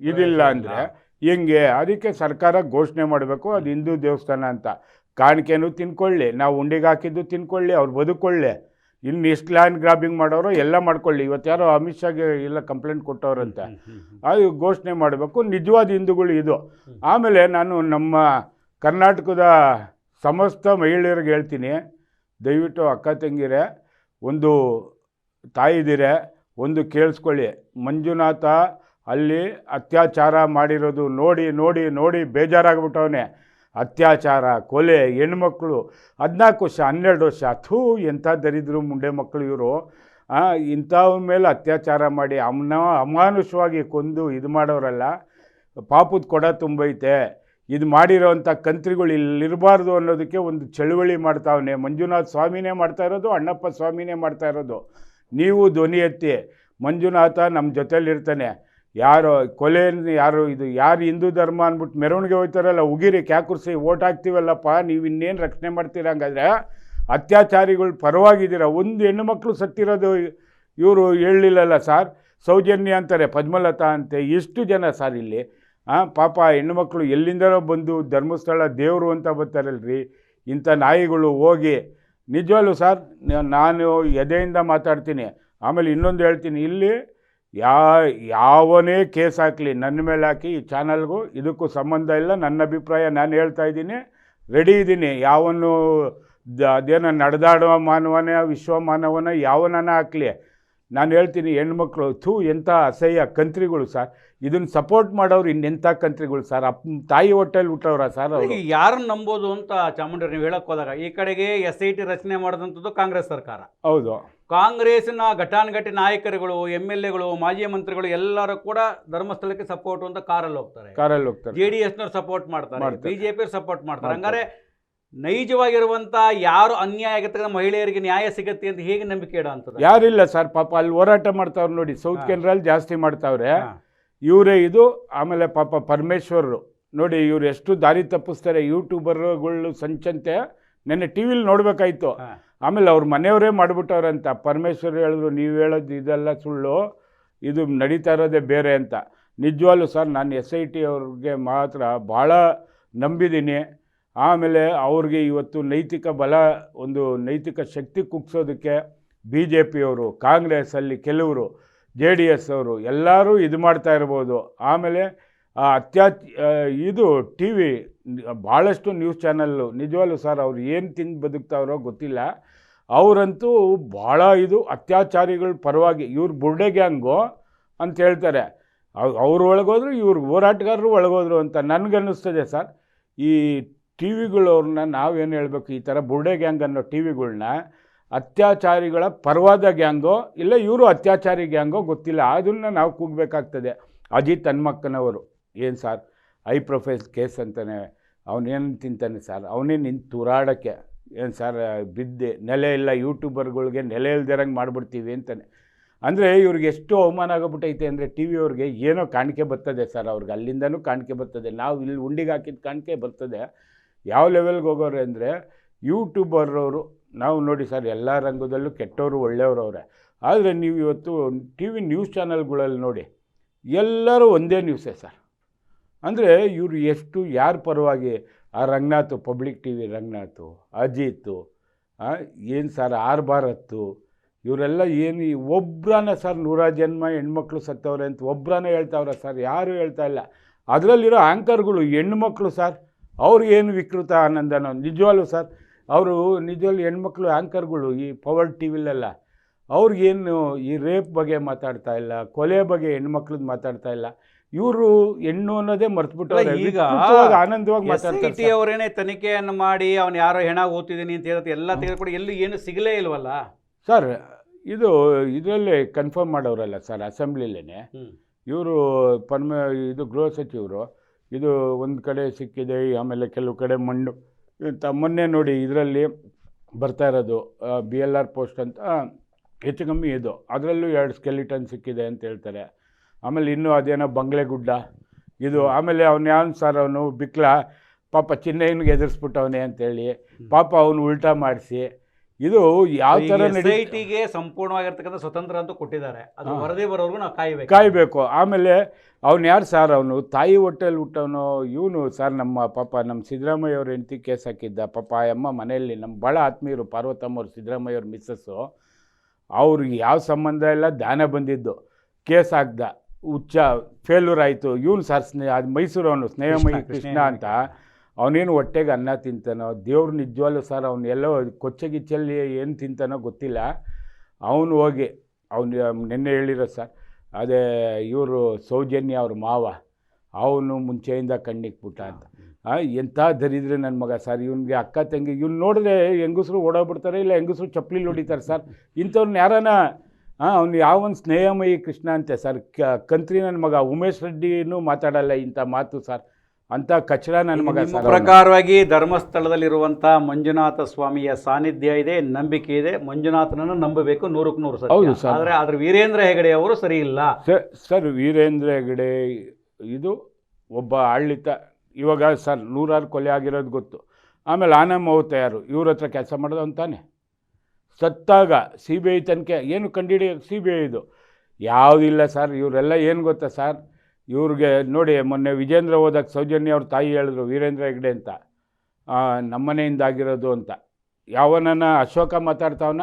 ಇದಿಲ್ಲ ಅಂದರೆ ಹೆಂಗೆ? ಅದಕ್ಕೆ ಸರ್ಕಾರ ಘೋಷಣೆ ಮಾಡಬೇಕು ಅದು ಹಿಂದೂ ದೇವಸ್ಥಾನ ಅಂತ. ಕಾಣಿಕೆನೂ ತಿನ್ಕೊಳ್ಳಿ ನಾವು ಉಂಡಿಗೆ ಹಾಕಿದ್ದು ತಿನ್ಕೊಳ್ಳಿ ಅವ್ರು ಬದುಕೊಳ್ಳಿ. ಇನ್ನು ಇಷ್ಟು ಲ್ಯಾಂಡ್ ಗ್ರಾಬಿಂಗ್ ಮಾಡೋರು ಎಲ್ಲ ಮಾಡ್ಕೊಳ್ಳಿ. ಇವತ್ತು ಯಾರೋ ಅಮಿತ್ ಶಾಗೆ ಎಲ್ಲ ಕಂಪ್ಲೇಂಟ್ ಕೊಟ್ಟವ್ರಂತೆ. ಅದು ಘೋಷಣೆ ಮಾಡಬೇಕು. ನಿಜವಾದ ಹಿಂದೂಗಳು ಇದು. ಆಮೇಲೆ ನಾನು ನಮ್ಮ ಕರ್ನಾಟಕದ ಸಮಸ್ತ ಮಹಿಳೆಯರಿಗೆ ಹೇಳ್ತೀನಿ. ದಯವಿಟ್ಟು ಅಕ್ಕ ತಂಗಿರೆ ಒಂದು ತಾಯಿದಿರೆ ಒಂದು ಕೇಳಿಸ್ಕೊಳ್ಳಿ. ಮಂಜುನಾಥ ಅಲ್ಲಿ ಅತ್ಯಾಚಾರ ಮಾಡಿರೋದು ನೋಡಿ ನೋಡಿ ನೋಡಿ ಬೇಜಾರಾಗ್ಬಿಟ್ಟವನೇ. ಅತ್ಯಾಚಾರ, ಕೊಲೆ, ಹೆಣ್ಮಕ್ಳು, ಹದಿನಾಲ್ಕು ವರ್ಷ, ಹನ್ನೆರಡು ವರ್ಷ, ಥೂ, ಎಂಥ ದರಿದ್ರು ಮುಂಡೆ ಮಕ್ಕಳು ಇವರು. ಇಂಥವ್ರ ಮೇಲೆ ಅತ್ಯಾಚಾರ ಮಾಡಿ ಅಮ್ನ, ಅಮಾನುಷವಾಗಿ ಕೊಂದು ಇದು ಮಾಡೋರಲ್ಲ, ಪಾಪದ ಕೊಡ ತುಂಬೈತೆ. ಇದು ಮಾಡಿರೋವಂಥ ಕಂತ್ರಿಗಳು ಇಲ್ಲಿರಬಾರ್ದು ಅನ್ನೋದಕ್ಕೆ ಒಂದು ಚಳುವಳಿ ಮಾಡ್ತಾವನೆ. ಮಂಜುನಾಥ್ ಸ್ವಾಮಿನೇ ಮಾಡ್ತಾ ಇರೋದು, ಅಣ್ಣಪ್ಪ ಸ್ವಾಮಿನೇ ಮಾಡ್ತಾ ಇರೋದು. ನೀವು ಧ್ವನಿ ಎತ್ತಿ, ಮಂಜುನಾಥ ನಮ್ಮ ಜೊತೆಲಿರ್ತಾನೆ. ಯಾರು ಕೊಲೆ ಯಾರು ಇದು ಯಾರು ಹಿಂದೂ ಧರ್ಮ ಅಂದ್ಬಿಟ್ಟು ಮೆರವಣಿಗೆ ಹೋಗ್ತಾರಲ್ಲ ಉಗಿರಿ, ಕ್ಯಾಕುರ್ಸಿ, ಓಟ್ ಹಾಕ್ತೀವಲ್ಲಪ್ಪ, ನೀವು ಇನ್ನೇನು ರಕ್ಷಣೆ ಮಾಡ್ತೀರ? ಹಂಗಾದ್ರೆ ಅತ್ಯಾಚಾರಿಗಳು ಪರವಾಗಿದ್ದೀರ? ಒಂದು ಹೆಣ್ಣು ಮಕ್ಕಳು ಸತ್ತಿರೋದು ಇವರು ಹೇಳಲಿಲ್ಲಲ್ಲ ಸರ್? ಸೌಜನ್ಯ ಅಂತಾರೆ, ಪದ್ಮಲತಾ ಅಂತೆ, ಎಷ್ಟು ಜನ ಸರ್ ಇಲ್ಲಿ? ಪಾಪ ಹೆಣ್ಣುಮಕ್ಳು ಎಲ್ಲಿಂದಲೋ ಬಂದು ಧರ್ಮಸ್ಥಳ ದೇವರು ಅಂತ ಬರ್ತಾರಲ್ರಿ, ಇಂಥ ನಾಯಿಗಳು ಹೋಗಿ. ನಿಜವಾಗ್ಲೂ ಸರ್ ನಾನು ಎದೆಯಿಂದ ಮಾತಾಡ್ತೀನಿ, ಆಮೇಲೆ ಇನ್ನೊಂದು ಹೇಳ್ತೀನಿ, ಇಲ್ಲಿ ಯಾ, ಯಾವನೇ ಕೇಸ್ ಹಾಕಲಿ, ನನ್ನ ಮೇಲೆ ಹಾಕಿ ಈ ಚಾನಲ್ಗೂ, ಇದಕ್ಕೂ ಸಂಬಂಧ ಇಲ್ಲ, ನನ್ನ ಅಭಿಪ್ರಾಯ ನಾನು ಹೇಳ್ತಾ ಇದ್ದೀನಿ ರೆಡಿ ಇದ್ದೀನಿ. ಯಾವನು ಅದೇನೋ ನಡೆದಾಡುವ ಮಾನವನೇ ವಿಶ್ವ ಮಾನವನ ಹಾಕಲಿ. ನಾನು ಹೇಳ್ತೀನಿ ಹೆಣ್ಮಕ್ಳು ಥೂ ಎಂಥ ಅಸಹ್ಯ ಕಂತ್ರಿಗಳು ಸರ್. ಇದನ್ನು ಸಪೋರ್ಟ್ ಮಾಡೋರು ಇನ್ನೆಂಥ ಕಂತ್ರಿಗಳು ಸರ್? ಅಪ್ ತಾಯಿ ಹೊಟ್ಟೆಲಿ ಹುಟ್ಟವ್ರ ಸರ್ ಅವರು? ಯಾರನ್ನು ನಂಬೋದು ಅಂತ ಚಾಮುಂಡಿ ನೀವು ಹೇಳಕ್ಕೆ ಹೋದಾಗ ಈ ಕಡೆಗೆ ಎಸ್ ಐ ಟಿ ರಚನೆ ಮಾಡಿದಂಥದ್ದು ಕಾಂಗ್ರೆಸ್ ಸರ್ಕಾರ. ಹೌದು. ಕಾಂಗ್ರೆಸ್ನ ಘಟಾನುಘಟಿ ನಾಯಕರುಗಳು ಎಂ ಎಲ್ ಎಗಳು ಮಾಜಿ ಮಂತ್ರಿಗಳು ಎಲ್ಲರೂ ಕೂಡ ಧರ್ಮಸ್ಥಳಕ್ಕೆ ಸಪೋರ್ಟ್ ಅಂತ ಕಾರಲ್ಲಿ ಹೋಗ್ತಾರೆ. ಕಾರಲ್ಲಿ ಹೋಗ್ತಾರೆ. ಜೆ ಡಿ ಎಸ್ನವ್ರು ಸಪೋರ್ಟ್ ಮಾಡ್ತಾರೆ. ಬಿಜೆಪಿ ಸಪೋರ್ಟ್ ಮಾಡ್ತಾರೆ. ಹಂಗಾರೆ ನೈಜವಾಗಿರುವಂತ ಯಾರು ಅನ್ಯಾಯ ಆಗಿರ್ತಕ್ಕಂಥ ಮಹಿಳೆಯರಿಗೆ ನ್ಯಾಯ ಸಿಗತ್ತೆ ಅಂತ ಹೇಗೆ ನಂಬಿಕೆ ಯಾರು ಯಾರಿಲ್ಲ ಸರ್ ಪಾಪ ಅಲ್ಲಿ ಹೋರಾಟ ಮಾಡ್ತಾವ್ರು ನೋಡಿ ಸೌತ್ ಕೇಂದ್ರಲ್ಲಿ ಕೆನರಲ್ಲಿ ಜಾಸ್ತಿ ಮಾಡ್ತಾವ್ರೆ. ಇವರೇ ಇದು ಆಮೇಲೆ ಪಾಪ ಪರಮೇಶ್ವರರು. ನೋಡಿ ಇವ್ರು ಎಷ್ಟು ದಾರಿ ತಪ್ಪಿಸ್ತಾರೆ ಯೂಟ್ಯೂಬರ್ಗಳು ಸಂಚಂತೆ ನೆನ್ನೆ ಟಿ ವಿಲಿ ನೋಡಬೇಕಾಯ್ತು ಆಮೇಲೆ ಅವ್ರ ಮನೆಯವರೇ ಮಾಡಿಬಿಟ್ಟವ್ರಂತ. ಪರಮೇಶ್ವರ್ ಹೇಳಿದ್ರು ನೀವು ಹೇಳೋದು ಇದೆಲ್ಲ ಸುಳ್ಳು ಇದು ನಡೀತಾ ಇರೋದೇ ಬೇರೆ ಅಂತ. ನಿಜವಾಗ್ಲೂ ಸರ್ ನಾನು ಎಸ್ ಐ ಟಿ ಅವ್ರಿಗೆ ಮಾತ್ರ ಭಾಳ ನಂಬಿದ್ದೀನಿ ಆಮೇಲೆ ಅವ್ರಿಗೆ ಇವತ್ತು ನೈತಿಕ ಬಲ, ಒಂದು ನೈತಿಕ ಶಕ್ತಿ ಕುಗ್ಸೋದಕ್ಕೆ ಬಿ ಜೆ ಪಿಯವರು ಕಾಂಗ್ರೆಸ್ಸಲ್ಲಿ ಕೆಲವರು, ಜೆ ಡಿ ಎಸ್ ಅವರು ಎಲ್ಲರೂ ಇದು ಮಾಡ್ತಾ ಇರ್ಬೋದು. ಆಮೇಲೆ ಅತ್ಯಾ ಇದು ಟಿ ವಿ, ಭಾಳಷ್ಟು ನ್ಯೂಸ್ ಚಾನಲ್ಲು, ನಿಜವಾಗ್ಲೂ ಸರ್ ಅವ್ರು ಏನು ತಿಂದು ಬದುಕ್ತಾವ್ರೋ ಗೊತ್ತಿಲ್ಲ. ಅವರಂತೂ ಭಾಳ ಇದು ಅತ್ಯಾಚಾರಿಗಳ ಪರವಾಗಿ, ಇವ್ರು ಬುರ್ಡೆ ಗ್ಯಾಂಗು ಅಂತ ಹೇಳ್ತಾರೆ. ಅವ್- ಅವ್ರು ಒಳಗೋದ್ರು, ಇವ್ರು ಹೋರಾಟಗಾರರು ಒಳಗೋದ್ರು ಅಂತ ನನಗನ್ನಿಸ್ತದೆ ಸರ್. ಈ ಟಿ ವಿಗಳವ್ರನ್ನ ನಾವೇನು ಹೇಳಬೇಕು? ಈ ಥರ ಬುರ್ಡೆ ಗ್ಯಾಂಗ್ ಅನ್ನೋ ಟಿ ವಿಗಳ್ನ ಅತ್ಯಾಚಾರಿಗಳ ಪರವಾದ ಗ್ಯಾಂಗೋ ಇಲ್ಲ ಇವರು ಅತ್ಯಾಚಾರಿ ಗ್ಯಾಂಗೋ ಗೊತ್ತಿಲ್ಲ. ಅದನ್ನ ನಾವು ಕೂಗಬೇಕಾಗ್ತದೆ. ಅಜಿತ್ ಹನ್ಮಕ್ಕನವರು. ಏನು ಸರ್? ಐ ಪ್ರೊಫೈಲ್ ಕೇಸ್ ಅಂತಾನೆ. ಅವನೇನು ತಿಂತಾನೆ ಸರ್? ಅವನೇ ನಿಂತು ತೂರಾಡೋಕ್ಕೆ. ಏನು ಸರ್? ಬಿದ್ದೆ. ನೆಲೆ ಇಲ್ಲ. ಯೂಟ್ಯೂಬರ್ಗಳಿಗೆ ನೆಲೆ ಇಲ್ದಿರಂಗೆ ಮಾಡಿಬಿಡ್ತೀವಿ ಅಂತಾನೆ. ಅಂದರೆ ಇವ್ರಿಗೆ ಎಷ್ಟು ಅವಮಾನ ಆಗೋಗ್ಬಿಟ್ಟೈತೆ ಅಂದರೆ ಟಿ ವಿ ಅವ್ರಿಗೆ ಏನೋ ಕಾಣಿಕೆ ಬರ್ತದೆ ಸರ್. ಅವ್ರಿಗೆ ಅಲ್ಲಿಂದನೂ ಕಾಣಿಕೆ ಬರ್ತದೆ. ನಾವು ಇಲ್ಲಿ ಉಂಡಿಗೆ ಹಾಕಿದ ಕಾಣಿಕೆ ಬರ್ತದೆ. ಯಾವ ಲೆವೆಲ್ಗೆ ಹೋಗೋರೆ ಅಂದರೆ ಯೂಟ್ಯೂಬರ್ರವರು ನಾವು ನೋಡಿ ಸರ್, ಎಲ್ಲ ರಂಗದಲ್ಲೂ ಕೆಟ್ಟವರು, ಒಳ್ಳೆಯವರು ಅವರೇ. ಆದರೆ ನೀವು ಇವತ್ತು ಟಿ ವಿ ನ್ಯೂಸ್ ಚಾನಲ್ಗಳಲ್ಲಿ ನೋಡಿ, ಎಲ್ಲರೂ ಒಂದೇ ನ್ಯೂಸೇ ಸರ್. ಅಂದರೆ ಇವರು ಎಷ್ಟು, ಯಾರ ಪರವಾಗಿ, ಆ Ranganath public T V Ranganath, Ajith ಏನು ಸರ್, ಆರ್ ಭಾರತ್ತು ಇವರೆಲ್ಲ ಏನು ಒಬ್ರನ್ನ ಸರ್ ನೂರ ಜನ್ಮ ಹೆಣ್ಮಕ್ಳು ಸತ್ತವ್ರೆ ಅಂತ ಒಬ್ರನ್ನ ಹೇಳ್ತಾವ್ರೆ ಸರ್, ಯಾರೂ ಹೇಳ್ತಾ ಇಲ್ಲ. ಅದರಲ್ಲಿರೋ ಆ್ಯಂಕರ್ಗಳು ಹೆಣ್ಮಕ್ಳು ಸರ್. ಅವ್ರಿಗೆ ಏನು ವಿಕೃತ ಆನಂದನೋ ನಿಜವಾಗ್ಲೂ ಸರ್ ಅವರು ನಿಜವಾಗ್ಲೂ ಹೆಣ್ಮಕ್ಳು ಆ್ಯಂಕರ್ಗಳು ಈ ಪವರ್ ಟಿ ವಿಲೆಲ್ಲ ಅವ್ರಿಗೇನು ಈ ರೇಪ್ ಬಗ್ಗೆ ಮಾತಾಡ್ತಾ ಇಲ್ಲ ಕೊಲೆ ಬಗ್ಗೆ ಹೆಣ್ಮಕ್ಳದ್ದು ಮಾತಾಡ್ತಾ ಇಲ್ಲ ಇವರು ಹೆಣ್ಣು ಅನ್ನೋದೇ ಮರ್ತ್ಬಿಟ್ಟವ್ರೆ ಅಲ್ಲ, ಈಗ ಆನಂದವಾಗಿ ಮಾತಾಡ್ತಾರೆ. ಅವರೇನೆ ತನಿಖೆಯನ್ನು ಮಾಡಿ ಅವನು ಯಾರೋ ಹೆಣ ಓದ್ತಿದ್ದೀನಿ ಅಂತ ಹೇಳುತ್ತೆ ಎಲ್ಲ ತೆಗೆದುಕೊಂಡು ಎಲ್ಲೂ ಏನು ಸಿಗಲೇ ಇಲ್ವಲ್ಲ ಸರ್ ಇದು ಇದರಲ್ಲಿ ಕನ್ಫರ್ಮ್ ಮಾಡೋರಲ್ಲ ಸರ್ ಅಸೆಂಬ್ಲಿಲೇ. ಇವರು ಪರ್ಮ ಇದು ಗೃಹ ಸಚಿವರು ಇದು ಒಂದು ಕಡೆ ಸಿಕ್ಕಿದೆ, ಆಮೇಲೆ ಕೆಲವು ಕಡೆ ಮಣ್ಣು. ತಮ್ಮನ್ನೇ ಮೊನ್ನೆ ನೋಡಿ ಇದರಲ್ಲಿ ಬರ್ತಾ ಇರೋದು ಬಿ ಎಲ್ ಆರ್ ಪೋಸ್ಟ್ ಅಂತ. ಹೆಚ್ಚು ಕಮ್ಮಿ ಇದು. ಅದರಲ್ಲೂ ಎರಡು ಸ್ಕೆಲಿಟನ್ ಸಿಕ್ಕಿದೆ ಅಂತ ಹೇಳ್ತಾರೆ. ಆಮೇಲೆ ಇನ್ನೂ ಅದೇನೋ ಬಂಗ್ಲೆಗುಡ್ಡ. ಇದು ಆಮೇಲೆ ಅವನು ಯಾವ ಸರ್ ಅವನು? ಬಿಕ್ಲ. ಪಾಪ ಚಿನ್ನಯ್ಯನಿಗೆ ಎದುರಿಸ್ಬಿಟ್ಟವನೇ ಅಂತೇಳಿ. ಪಾಪ ಅವನು ಉಲ್ಟಾ ಮಾಡಿಸಿ. ಇದು ಯಾವ ಥರ ನಡೀತಿಗೆ ಸಂಪೂರ್ಣವಾಗಿರ್ತಕ್ಕಂಥ ಸ್ವತಂತ್ರ ಅಂತ ಕೊಟ್ಟಿದ್ದಾರೆ. ಅದು. ವರದಿ ಬರೋವರೆಗೂ ನಾವು ಕಾಯಬೇಕು. ಕಾಯಬೇಕು. ಆಮೇಲೆ ಅವನು ಯಾರು ಸರ್ ಅವನು? ತಾಯಿ ಹೊಟ್ಟೆಯಲ್ಲಿ ಹುಟ್ಟವನು ಇವನು ಸರ್ ನಮ್ಮ ಪಾಪ ನಮ್ಮ ಸಿದ್ದರಾಮಯ್ಯ ಅವ್ರ ಹೆಂಡತಿ ಕೇಸ್ ಹಾಕಿದ್ದ. ಪಾಪ ಅಮ್ಮ ಮನೆಯಲ್ಲಿ ನಮ್ಮ ಭಾಳ ಆತ್ಮೀಯರು ಪಾರ್ವತಮ್ಮ ಅವ್ರು ಸಿದ್ದರಾಮಯ್ಯ ಅವ್ರ ಮಿಸ್ಸಸ್ಸು ಅವ್ರಿಗೆ ಯಾವ ಸಂಬಂಧ ಇಲ್ಲ ದಾನ ಬಂದಿದ್ದು. ಕೇಸ್ ಹಾಕ್ದ. ಹುಚ್ಚ ಫೇಲ್ಯೂರ್ ಆಯಿತು. ಇವನು ಸರ್ ಸ್ನೇಹ ಅದು ಅವನು ಸ್ನೇಹಮಯಿ ಕೃಷ್ಣ ಅಂತ. ಅವನೇನು ಹೊಟ್ಟೆಗೆ ಅನ್ನ ತಿಂತಾನೋ ದೇವ್ರು ನಿಜವಾಗ್ಲೂ ಸರ್ ಅವ್ನು ಎಲ್ಲೋ ಕೊಚ್ಚೆ ಗಿಚ್ಚಲ್ಲಿ ಏನು ತಿಂತಾನೋ ಗೊತ್ತಿಲ್ಲ. ಅವನು ಹೋಗಿ ಅವನು ನಿನ್ನೆ ಹೇಳಿರೋ ಸರ್ ಅದೇ ಇವರು ಸೌಜನ್ಯ ಅವ್ರ ಮಾವ ಅವನು ಮುಂಚೆಯಿಂದ ಕಣ್ಣಿಕ್ಬಿಟ್ಟ ಅಂತ. ಆ, ಎಂಥ ದರಿದ್ರೆ ನನ್ನ ಮಗ ಸರ್ ಇವನಿಗೆ ಅಕ್ಕ ತಂಗಿ ಇವ್ನು ನೋಡಿದ್ರೆ ಹೆಂಗಸರು ಓಡೋಗ್ಬಿಡ್ತಾರೆ ಇಲ್ಲ ಹೆಂಗಸರು ಚಪ್ಪಲಿ ಹೊಡಿತಾರೆ ಸರ್. ಇಂಥವ್ರನ್ನ ಯಾರನ ಹಾಂ ಅವ್ನು ಯಾವನ್ ಸ್ನೇಹಮಯಿ ಕೃಷ್ಣ ಅಂತೆ ಸರ್ ಕಂತ್ರಿ ನನ್ನ ಮಗ ಉಮೇಶ್ ರೆಡ್ಡಿನೂ ಮಾತಾಡಲ್ಲ ಇಂಥ ಮಾತು ಸರ್. ಅಂಥ ಕಚಡ ನನ್ನ ಮಗ ನಿಮ್ಮ ಸರ್. ಪ್ರಕಾರವಾಗಿ ಧರ್ಮಸ್ಥಳದಲ್ಲಿರುವಂಥ ಮಂಜುನಾಥ ಸ್ವಾಮಿಯ ಸಾನ್ನಿಧ್ಯ ಇದೆ ನಂಬಿಕೆ ಇದೆ. ಮಂಜುನಾಥನನ್ನು ನಂಬಬೇಕು ನೂರಕ್ಕೆ ನೂರು ಹೌದು ಸತ್ಯ ಸರ್. ಆದರೆ ಆದ್ರೆ ವೀರೇಂದ್ರ ಹೆಗಡೆ ಅವರು ಸರಿ ಇಲ್ಲ. ಸರ್ ಸರ್ ವೀರೇಂದ್ರ ಹೆಗಡೆ ಇದು ಒಬ್ಬ ಆಡಳಿತ ಇವಾಗ ಸರ್ ನೂರಾರು ಕೊಲೆ ಆಗಿರೋದು ಗೊತ್ತು. ಆಮೇಲೆ ಆನಮ್ ತಯಾರು ಇವ್ರ ಹತ್ರ ಕೆಲಸ ಮಾಡೋದು ಅಂತಾನೆ. ಸತ್ತಾಗ ಸಿ ಬಿ ಐ ತನಿಖೆ ಏನು ಕಂಡುಹಿಡಿಯೋದು ಸಿ ಬಿ ಐ ಇದು? ಯಾವುದಿಲ್ಲ ಸರ್ ಇವರೆಲ್ಲ ಏನು ಗೊತ್ತಾ ಸರ್? ಇವ್ರಿಗೆ ನೋಡಿ ಮೊನ್ನೆ ವಿಜೇಂದ್ರ ಹೋದಾಗ ಸೌಜನ್ಯ ಅವ್ರ ತಾಯಿ ಹೇಳಿದ್ರು ವೀರೇಂದ್ರ ಹೆಗ್ಡೆ ಅಂತ. ನಮ್ಮನೆಯಿಂದ ಆಗಿರೋದು ಅಂತ. ಯಾವನನ್ನ ಅಶೋಕ ಮಾತಾಡ್ತಾವನ?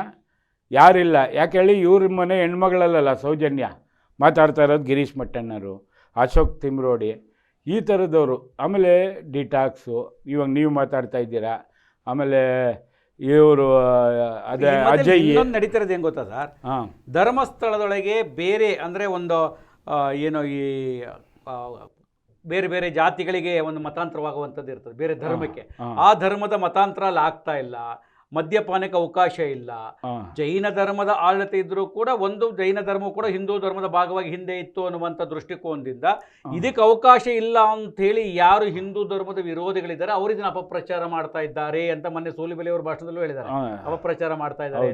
ಯಾರಿಲ್ಲ. ಯಾಕೆ ಹೇಳಿ ಇವ್ರ ಮನೆ ಹೆಣ್ಮಗಳಲ್ಲಲ್ಲ ಸೌಜನ್ಯ. ಮಾತಾಡ್ತಾ ಇರೋದು ಗಿರೀಶ್ ಮಟ್ಟಣ್ಣರು ಅಶೋಕ್ ತಿಮ್ರೋಡಿ ಈ ಥರದವರು ಆಮೇಲೆ ಡಿಟಾಕ್ಸು ಇವಾಗ ನೀವು ಮಾತಾಡ್ತಾ ಇದ್ದೀರಾ. ಆಮೇಲೆ ಇವರು ಅದೇ ಅಜಯ್. ನಡೀತಿರೋದು ಹೆಂಗ್ ಗೊತ್ತಾ ಸರ್? ಹಾಂ. ಧರ್ಮಸ್ಥಳದೊಳಗೆ ಬೇರೆ ಅಂದರೆ ಒಂದು ಏನು ಈ ಬೇರೆ ಬೇರೆ ಜಾತಿಗಳಿಗೆ ಒಂದು ಮತಾಂತರವಾಗುವಂಥದ್ದು ಇರ್ತದೆ ಬೇರೆ ಧರ್ಮಕ್ಕೆ. ಆ ಧರ್ಮದ ಮತಾಂತರ ಅಲ್ಲಿ ಆಗ್ತಾ ಇಲ್ಲ ಮದ್ಯಪಾನಕ್ಕೆ ಅವಕಾಶ ಇಲ್ಲ. ಜೈನ ಧರ್ಮದ ಆಡಳಿತ ಇದ್ರೂ ಕೂಡ ಒಂದು ಜೈನ ಧರ್ಮ ಕೂಡ ಹಿಂದೂ ಧರ್ಮದ ಭಾಗವಾಗಿ ಹಿಂದೆ ಇತ್ತು ಅನ್ನುವಂಥ ದೃಷ್ಟಿಕೋನದಿಂದ ಇದಕ್ಕೆ ಅವಕಾಶ ಇಲ್ಲ ಅಂತ ಹೇಳಿ ಯಾರು ಹಿಂದೂ ಧರ್ಮದ ವಿರೋಧಿಗಳಿದ್ದಾರೆ ಅವರು ಇದನ್ನ ಅಪಪ್ರಚಾರ ಮಾಡ್ತಾ ಇದ್ದಾರೆ ಅಂತ ಮೊನ್ನೆ ಸೋಲಿಬೆಲೆ ಅವರ ಭಾಷಣದಲ್ಲೂ ಹೇಳಿದ್ದಾರೆ. ಅಪಪ್ರಚಾರ ಮಾಡ್ತಾ ಇದ್ದಾರೆ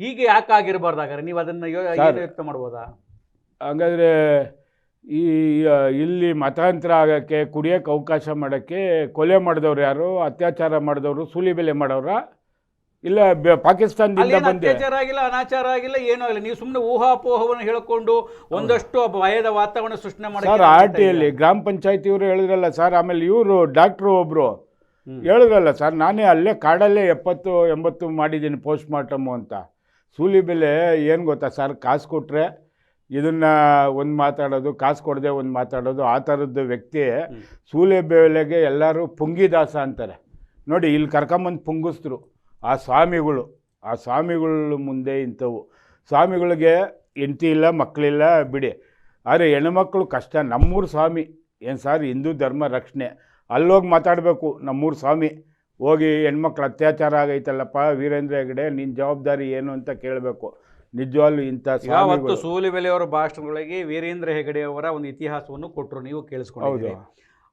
ಹೀಗೆ ಯಾಕೆ ಆಗಿರಬಾರ್ದು ಹಾಗಾದ್ರೆ? ನೀವು ಅದನ್ನ ಯೋಚನೆ ಮಾಡ್ಬೋದಾ? ಹಾಗಾದರೆ ಈ ಇಲ್ಲಿ ಮತಾಂತರ ಆಗೋಕ್ಕೆ ಕುಡಿಯೋಕ್ಕೆ ಅವಕಾಶ ಮಾಡೋಕ್ಕೆ ಕೊಲೆ ಮಾಡಿದವ್ರು ಯಾರು ಅತ್ಯಾಚಾರ ಮಾಡಿದವರು ಸೂಲಿಬೆಲೆ ಮಾಡೋರ ಇಲ್ಲ ಪಾಕಿಸ್ತಾನದಿಂದ ಬಂದೆ. ಅತ್ಯಾಚಾರ ಆಗಿಲ್ಲ ಅನಾಚಾರ ಆಗಿಲ್ಲ ಏನೂ ಆಗಿಲ್ಲ. ನೀವು ಸುಮ್ಮನೆ ಊಹಾಪೋಹವನ್ನು ಹೇಳಿಕೊಂಡು ಒಂದಷ್ಟು ಭಯದ ವಾತಾವರಣ ಸೃಷ್ಟಿ ಸರ್ ಆರ್ ಟಿಯಲ್ಲಿ ಗ್ರಾಮ ಪಂಚಾಯತಿಯವರು ಹೇಳಿದ್ರಲ್ಲ ಸರ್ ಆಮೇಲೆ ಇವರು ಡಾಕ್ಟ್ರು ಒಬ್ಬರು ಹೇಳಿದ್ರಲ್ಲ ಸರ್ ನಾನೇ ಅಲ್ಲೇ ಕಾಡಲ್ಲೇ ಎಪ್ಪತ್ತು ಎಂಬತ್ತು ಮಾಡಿದ್ದೀನಿ ಪೋಸ್ಟ್ ಮಾರ್ಟಮು ಅಂತ ಸೂಲಿಬೆಲೆ ಏನು ಗೊತ್ತಾ ಸರ್ ಕಾಸು ಕೊಟ್ಟರೆ ಇದನ್ನು ಒಂದು ಮಾತಾಡೋದು ಕಾಸು ಕೊಡದೆ ಒಂದು ಮಾತಾಡೋದು ಆ ಥರದ್ದು ವ್ಯಕ್ತಿ ಸೂಲೆ ಬೆಲೆಗೆ ಎಲ್ಲರೂ ಪುಂಗಿದಾಸ ಅಂತಾರೆ. ನೋಡಿ ಇಲ್ಲಿ ಕರ್ಕೊಂಬಂದು ಪುಂಗಿಸ್ತರು ಆ ಸ್ವಾಮಿಗಳು ಆ ಸ್ವಾಮಿಗಳ ಮುಂದೆ ಇಂಥವು. ಸ್ವಾಮಿಗಳಿಗೆ ಹೆಂಡತಿ ಇಲ್ಲ ಮಕ್ಕಳಿಲ್ಲ ಬಿಡಿ. ಆದರೆ ಹೆಣ್ಮಕ್ಳು ಕಷ್ಟ ನಮ್ಮೂರು ಸ್ವಾಮಿ ಏನು ಸರ್ ಹಿಂದೂ ಧರ್ಮ ರಕ್ಷಣೆ. ಅಲ್ಲೋಗಿ ಮಾತಾಡಬೇಕು ನಮ್ಮೂರು ಸ್ವಾಮಿ. ಹೋಗಿ ಹೆಣ್ಮಕ್ಳು ಅತ್ಯಾಚಾರ ಆಗೈತಲ್ಲಪ್ಪ ವೀರೇಂದ್ರ ಹೆಗಡೆ ನಿನ್ನ ಜವಾಬ್ದಾರಿ ಏನು ಅಂತ ಕೇಳಬೇಕು. ನಿಜವಾಗ್ಲೂ ಇಂಥ ಯಾವತ್ತು ಸೂಲಿ ಸೂಲಿಬೆಲೆಯವರ ಭಾಷಣದೊಳಗೆ ವೀರೇಂದ್ರ ಹೆಗಡೆ ಅವರ ಒಂದು ಇತಿಹಾಸವನ್ನು ಕೊಟ್ಟರು ನೀವು ಕೇಳಿಸ್ಕೊಂಡು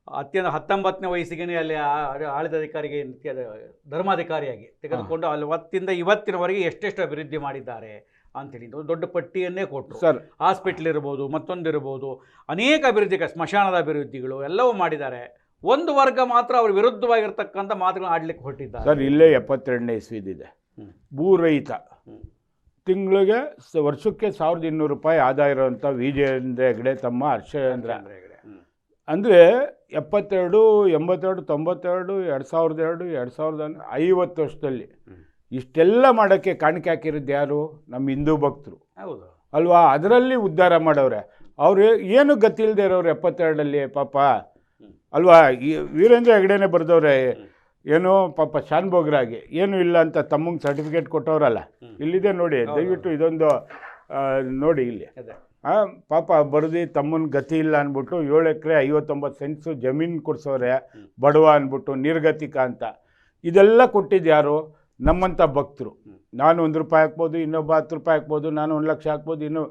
ಅತ್ಯಂತ ಹತ್ತೊಂಬತ್ತನೇ ವಯಸ್ಸಿಗೆ ಅಲ್ಲಿ ಆಡಳಿತ ಅಧಿಕಾರಿಗೆ ನಿತ್ಯ- ಧರ್ಮಾಧಿಕಾರಿಯಾಗಿ ತೆಗೆದುಕೊಂಡು ಅಲ್ಲಿ ಅವತ್ತಿಂದ ಇವತ್ತಿನವರೆಗೆ ಎಷ್ಟೆಷ್ಟು ಅಭಿವೃದ್ಧಿ ಮಾಡಿದ್ದಾರೆ ಅಂತೇಳಿ ಒಂದು ದೊಡ್ಡ ಪಟ್ಟಿಯನ್ನೇ ಕೊಟ್ಟರು. ಸರ್. ಹಾಸ್ಪಿಟ್ಲ್ ಇರ್ಬೋದು ಮತ್ತೊಂದು ಇರ್ಬೋದು ಅನೇಕ ಅಭಿವೃದ್ಧಿ ಸ್ಮಶಾನದ ಅಭಿವೃದ್ಧಿಗಳು ಎಲ್ಲವೂ ಮಾಡಿದ್ದಾರೆ. ಒಂದು ವರ್ಗ ಮಾತ್ರ ಅವ್ರ ವಿರುದ್ಧವಾಗಿರ್ತಕ್ಕಂಥ ಮಾತುಗಳನ್ನ ಆಡ್ಲಿಕ್ಕೆ ಹೊರಟಿದ್ದಾರೆ. ಸರ್ ಇಲ್ಲೇ ಎಪ್ಪತ್ತೆರಡನೇ ಇಸ್ವಿದಿದೆ. ಭೂರಹಿತ. ತಿಂಗಳಿಗೆ ಸ- ವರ್ಷಕ್ಕೆ ಸಾವಿರದ ಇನ್ನೂರು ರೂಪಾಯಿ ಆದಾಯ ಇರೋವಂಥ ವಿಜಯೇಂದ್ರ ಹೆಗಡೆ ತಮ್ಮ ಹರ್ಷೇಂದ್ರ ಹೆಗಡೆ. ಅಂದರೆ ಎಪ್ಪತ್ತೆರಡು ಎಂಬತ್ತೆರಡು ತೊಂಬತ್ತೆರಡು ಎರಡು ಸಾವಿರದ ಎರಡು ಎರಡು ಸಾವಿರದ ಐವತ್ತು ವರ್ಷದಲ್ಲಿ ಇಷ್ಟೆಲ್ಲ ಮಾಡೋಕ್ಕೆ ಕಾಣಿಕೆ ಹಾಕಿರೋದು ಯಾರು? ನಮ್ಮ ಹಿಂದೂ ಭಕ್ತರು. ಹೌದು. ಅಲ್ವಾ? ಅದರಲ್ಲಿ ಉದ್ಧಾರ ಮಾಡವ್ರೆ ಅವರು ಏನು ಗತಿ ಇಲ್ಲದೆ ಇರೋರು ಎಪ್ಪತ್ತೆರಡಲ್ಲಿ ಪಾಪ. ಅಲ್ವಾ? ಈ ವೀರೇಂದ್ರ ಹೆಗಡೆನೇ ಬರೆದವ್ರೆ. ಏನೋ ಪಾಪ ಶಾನ್ಭೋಗ್ರಾಗಿ ಏನೂ ಇಲ್ಲ ಅಂತ ತಮ್ಮಂಗೆ ಸರ್ಟಿಫಿಕೇಟ್ ಕೊಟ್ಟವರಲ್ಲ. ಇಲ್ಲಿದೆ ನೋಡಿ ದಯವಿಟ್ಟು ಇದೊಂದು ನೋಡಿ ಇಲ್ಲಿ. ಹಾಂ ಪಾಪ ಬರೆದು ತಮ್ಮನ ಗತಿ ಇಲ್ಲ ಅಂದ್ಬಿಟ್ಟು ಏಳು ಎಕರೆ ಐವತ್ತೊಂಬತ್ತು ಸೆಂಟ್ಸು ಜಮೀನು ಕೊಡ್ಸೋರೆ. ಬಡವ ಅಂದ್ಬಿಟ್ಟು ನಿರ್ಗತಿಕ ಅಂತ. ಇದೆಲ್ಲ ಕೊಟ್ಟಿದ್ದು ಯಾರು? ನಮ್ಮಂಥ ಭಕ್ತರು. ನಾನು ಒಂದು ರೂಪಾಯಿ ಹಾಕ್ಬೋದು ಇನ್ನೊಬ್ಬ ಹತ್ತು ರೂಪಾಯಿ ಹಾಕ್ಬೋದು ನಾನು ಒಂದು ಲಕ್ಷ ಹಾಕ್ಬೋದು ಇನ್ನು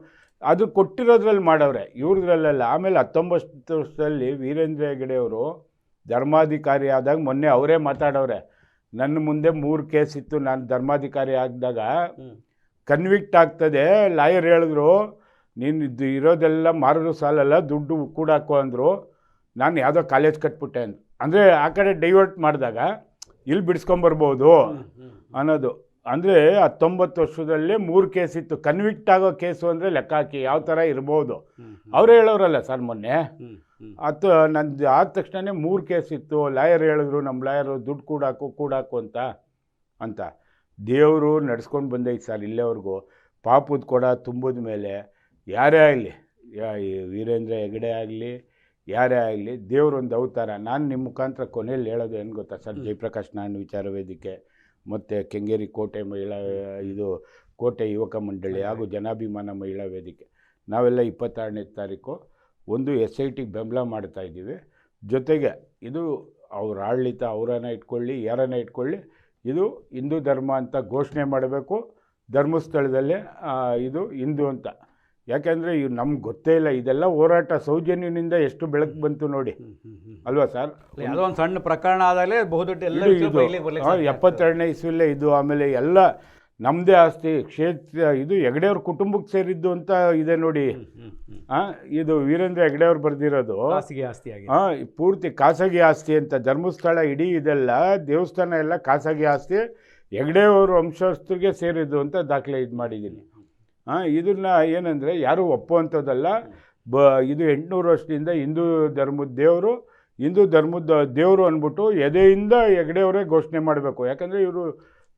ಅದು ಕೊಟ್ಟಿರೋದ್ರಲ್ಲಿ ಮಾಡವ್ರೆ. ಇವ್ರದ್ರಲ್ಲೆಲ್ಲ ಆಮೇಲೆ ಹತ್ತೊಂಬತ್ತು ವರ್ಷದಲ್ಲಿ ವೀರೇಂದ್ರ ಹೆಗಡೆ ಅವರು ಧರ್ಮಾಧಿಕಾರಿ ಆದಾಗ ಮೊನ್ನೆ ಅವರೇ ಮಾತಾಡವ್ರೆ ನನ್ನ ಮುಂದೆ ಮೂರು ಕೇಸ್ ಇತ್ತು ನಾನು ಧರ್ಮಾಧಿಕಾರಿ ಆಗಿದಾಗ ಕನ್ವಿಕ್ಟ್ ಆಗ್ತದೆ ಲಾಯರ್ ಹೇಳಿದ್ರು ನೀನು ಇದು ಇರೋದೆಲ್ಲ ಮಾರೋದು ಸಾಲಲ್ಲ ದುಡ್ಡು ಕೂಡಾಕು ಅಂದರು ನಾನು ಯಾವುದೋ ಕಾಲೇಜ್ ಕಟ್ಬಿಟ್ಟೆ ಅಂದ್ರು. ಅಂದರೆ ಆ ಕಡೆ ಡೈವರ್ಟ್ ಮಾಡಿದಾಗ ಇಲ್ಲಿ ಬಿಡಿಸ್ಕೊಂಬರ್ಬೋದು. ಅನ್ನೋದು. ಅಂದರೆ ಹತ್ತೊಂಬತ್ತು ವರ್ಷದಲ್ಲೇ ಮೂರು ಕೇಸ್ ಇತ್ತು. ಕನ್ವಿಕ್ಟ್ ಆಗೋ ಕೇಸು ಅಂದರೆ ಲೆಕ್ಕ ಹಾಕಿ ಯಾವ ಥರ ಇರ್ಬೋದು. ಅವ್ರು ಹೇಳೋರಲ್ಲ ಸರ್ ಮೊನ್ನೆ. ಅದು ನಂದು ಆದ ತಕ್ಷಣವೇ ಮೂರು ಕೇಸ್ ಇತ್ತು. ಲಾಯರ್ ಹೇಳಿದ್ರು ನಮ್ಮ ಲಾಯರು ದುಡ್ಡು ಕೂಡಾಕು ಕೂಡಾಕು ಅಂತ ಅಂತ. ದೇವರು ನಡ್ಸ್ಕೊಂಡು ಬಂದೈತೆ ಸರ್ ಇಲ್ಲೇವರೆಗೂ. ಪಾಪದ ಕೊಡ ತುಂಬಿದ ಮೇಲೆ ಯಾರೇ ಆಗಲಿ ವೀರೇಂದ್ರ ಹೆಗಡೆ ಆಗಲಿ ಯಾರೇ ಆಗಲಿ ದೇವರೊಂದು ಅವತಾರ. ನಾನು ನಿಮ್ಮ ಮುಖಾಂತರ ಕೊನೆಯಲ್ಲಿ ಹೇಳೋದು ಏನು ಗೊತ್ತಾ ಸರ್. ಜಯಪ್ರಕಾಶ್ ನಾನು ವಿಚಾರ ವೇದಿಕೆ. ಮತ್ತು ಕೆಂಗೇರಿ ಕೋಟೆ ಮಹಿಳಾ ಇದು ಕೋಟೆ ಯುವಕ ಮಂಡಳಿ ಹಾಗೂ ಜನಾಭಿಮಾನ ಮಹಿಳಾ ವೇದಿಕೆ. ನಾವೆಲ್ಲ ಇಪ್ಪತ್ತಾರನೇ ತಾರೀಕು ಒಂದು ಎಸ್ ಐ ಟಿಗೆ ಬೆಂಬಲ ಮಾಡ್ತಾಯಿದ್ದೀವಿ ಜೊತೆಗೆ ಇದು ಅವ್ರ ಆಡಳಿತ ಅವರನ್ನು ಇಟ್ಕೊಳ್ಳಿ ಯಾರನ್ನ ಇಟ್ಕೊಳ್ಳಿ ಇದು ಹಿಂದೂ ಧರ್ಮ ಅಂತ ಘೋಷಣೆ ಮಾಡಬೇಕು. ಧರ್ಮಸ್ಥಳದಲ್ಲೇ ಇದು ಹಿಂದೂ ಅಂತ. ಯಾಕೆಂದರೆ ಇವು ನಮ್ಗೆ ಗೊತ್ತೇ ಇಲ್ಲ ಇದೆಲ್ಲ ಹೋರಾಟ ಸೌಜನ್ಯನಿಂದ ಎಷ್ಟು ಬೆಳಕು ಬಂತು ನೋಡಿ. ಅಲ್ವಾ ಸರ್? ಒಂದು ಸಣ್ಣ ಪ್ರಕರಣ ಆದಾಗಲೇ ಬಹುದೊಡ್ಡ. ಎಪ್ಪತ್ತೆರಡನೇ ಇಸ್ವಿಲೇ ಇದು ಆಮೇಲೆ ಎಲ್ಲ ನಮ್ಮದೇ ಆಸ್ತಿ ಕ್ಷೇತ್ರ ಇದು ಹೆಗಡೆಯವ್ರ ಕುಟುಂಬಕ್ಕೆ ಸೇರಿದ್ದು ಅಂತ ಇದೆ ನೋಡಿ. ಆ, ಇದು ವೀರೇಂದ್ರ ಹೆಗಡೆಯವ್ರು ಬರೆದಿರೋದು. ಖಾಸಗಿ ಆಸ್ತಿ ಹಾಂ ಪೂರ್ತಿ ಖಾಸಗಿ ಆಸ್ತಿ ಅಂತ ಧರ್ಮಸ್ಥಳ ಇಡೀ ಇದೆಲ್ಲ ದೇವಸ್ಥಾನ ಎಲ್ಲ ಖಾಸಗಿ ಆಸ್ತಿ ಹೆಗಡೆಯವರು ವಂಶಸ್ಥರಿಗೆ ಸೇರಿದ್ದು ಅಂತ ದಾಖಲೆ ಇದು ಮಾಡಿದ್ದೀನಿ. ಹಾಂ ಇದನ್ನ ಏನಂದರೆ ಯಾರೂ ಒಪ್ಪುವಂಥದ್ದಲ್ಲ. ಬ ಇದು ಎಂಟುನೂರು ವರ್ಷದಿಂದ ಹಿಂದೂ ಧರ್ಮದ ದೇವರು ಹಿಂದೂ ಧರ್ಮದ ದೇವರು ಅಂದ್ಬಿಟ್ಟು ಎದೆಯಿಂದ ಹೆಗಡೆಯವರೇ ಘೋಷಣೆ ಮಾಡಬೇಕು. ಯಾಕಂದರೆ ಇವರು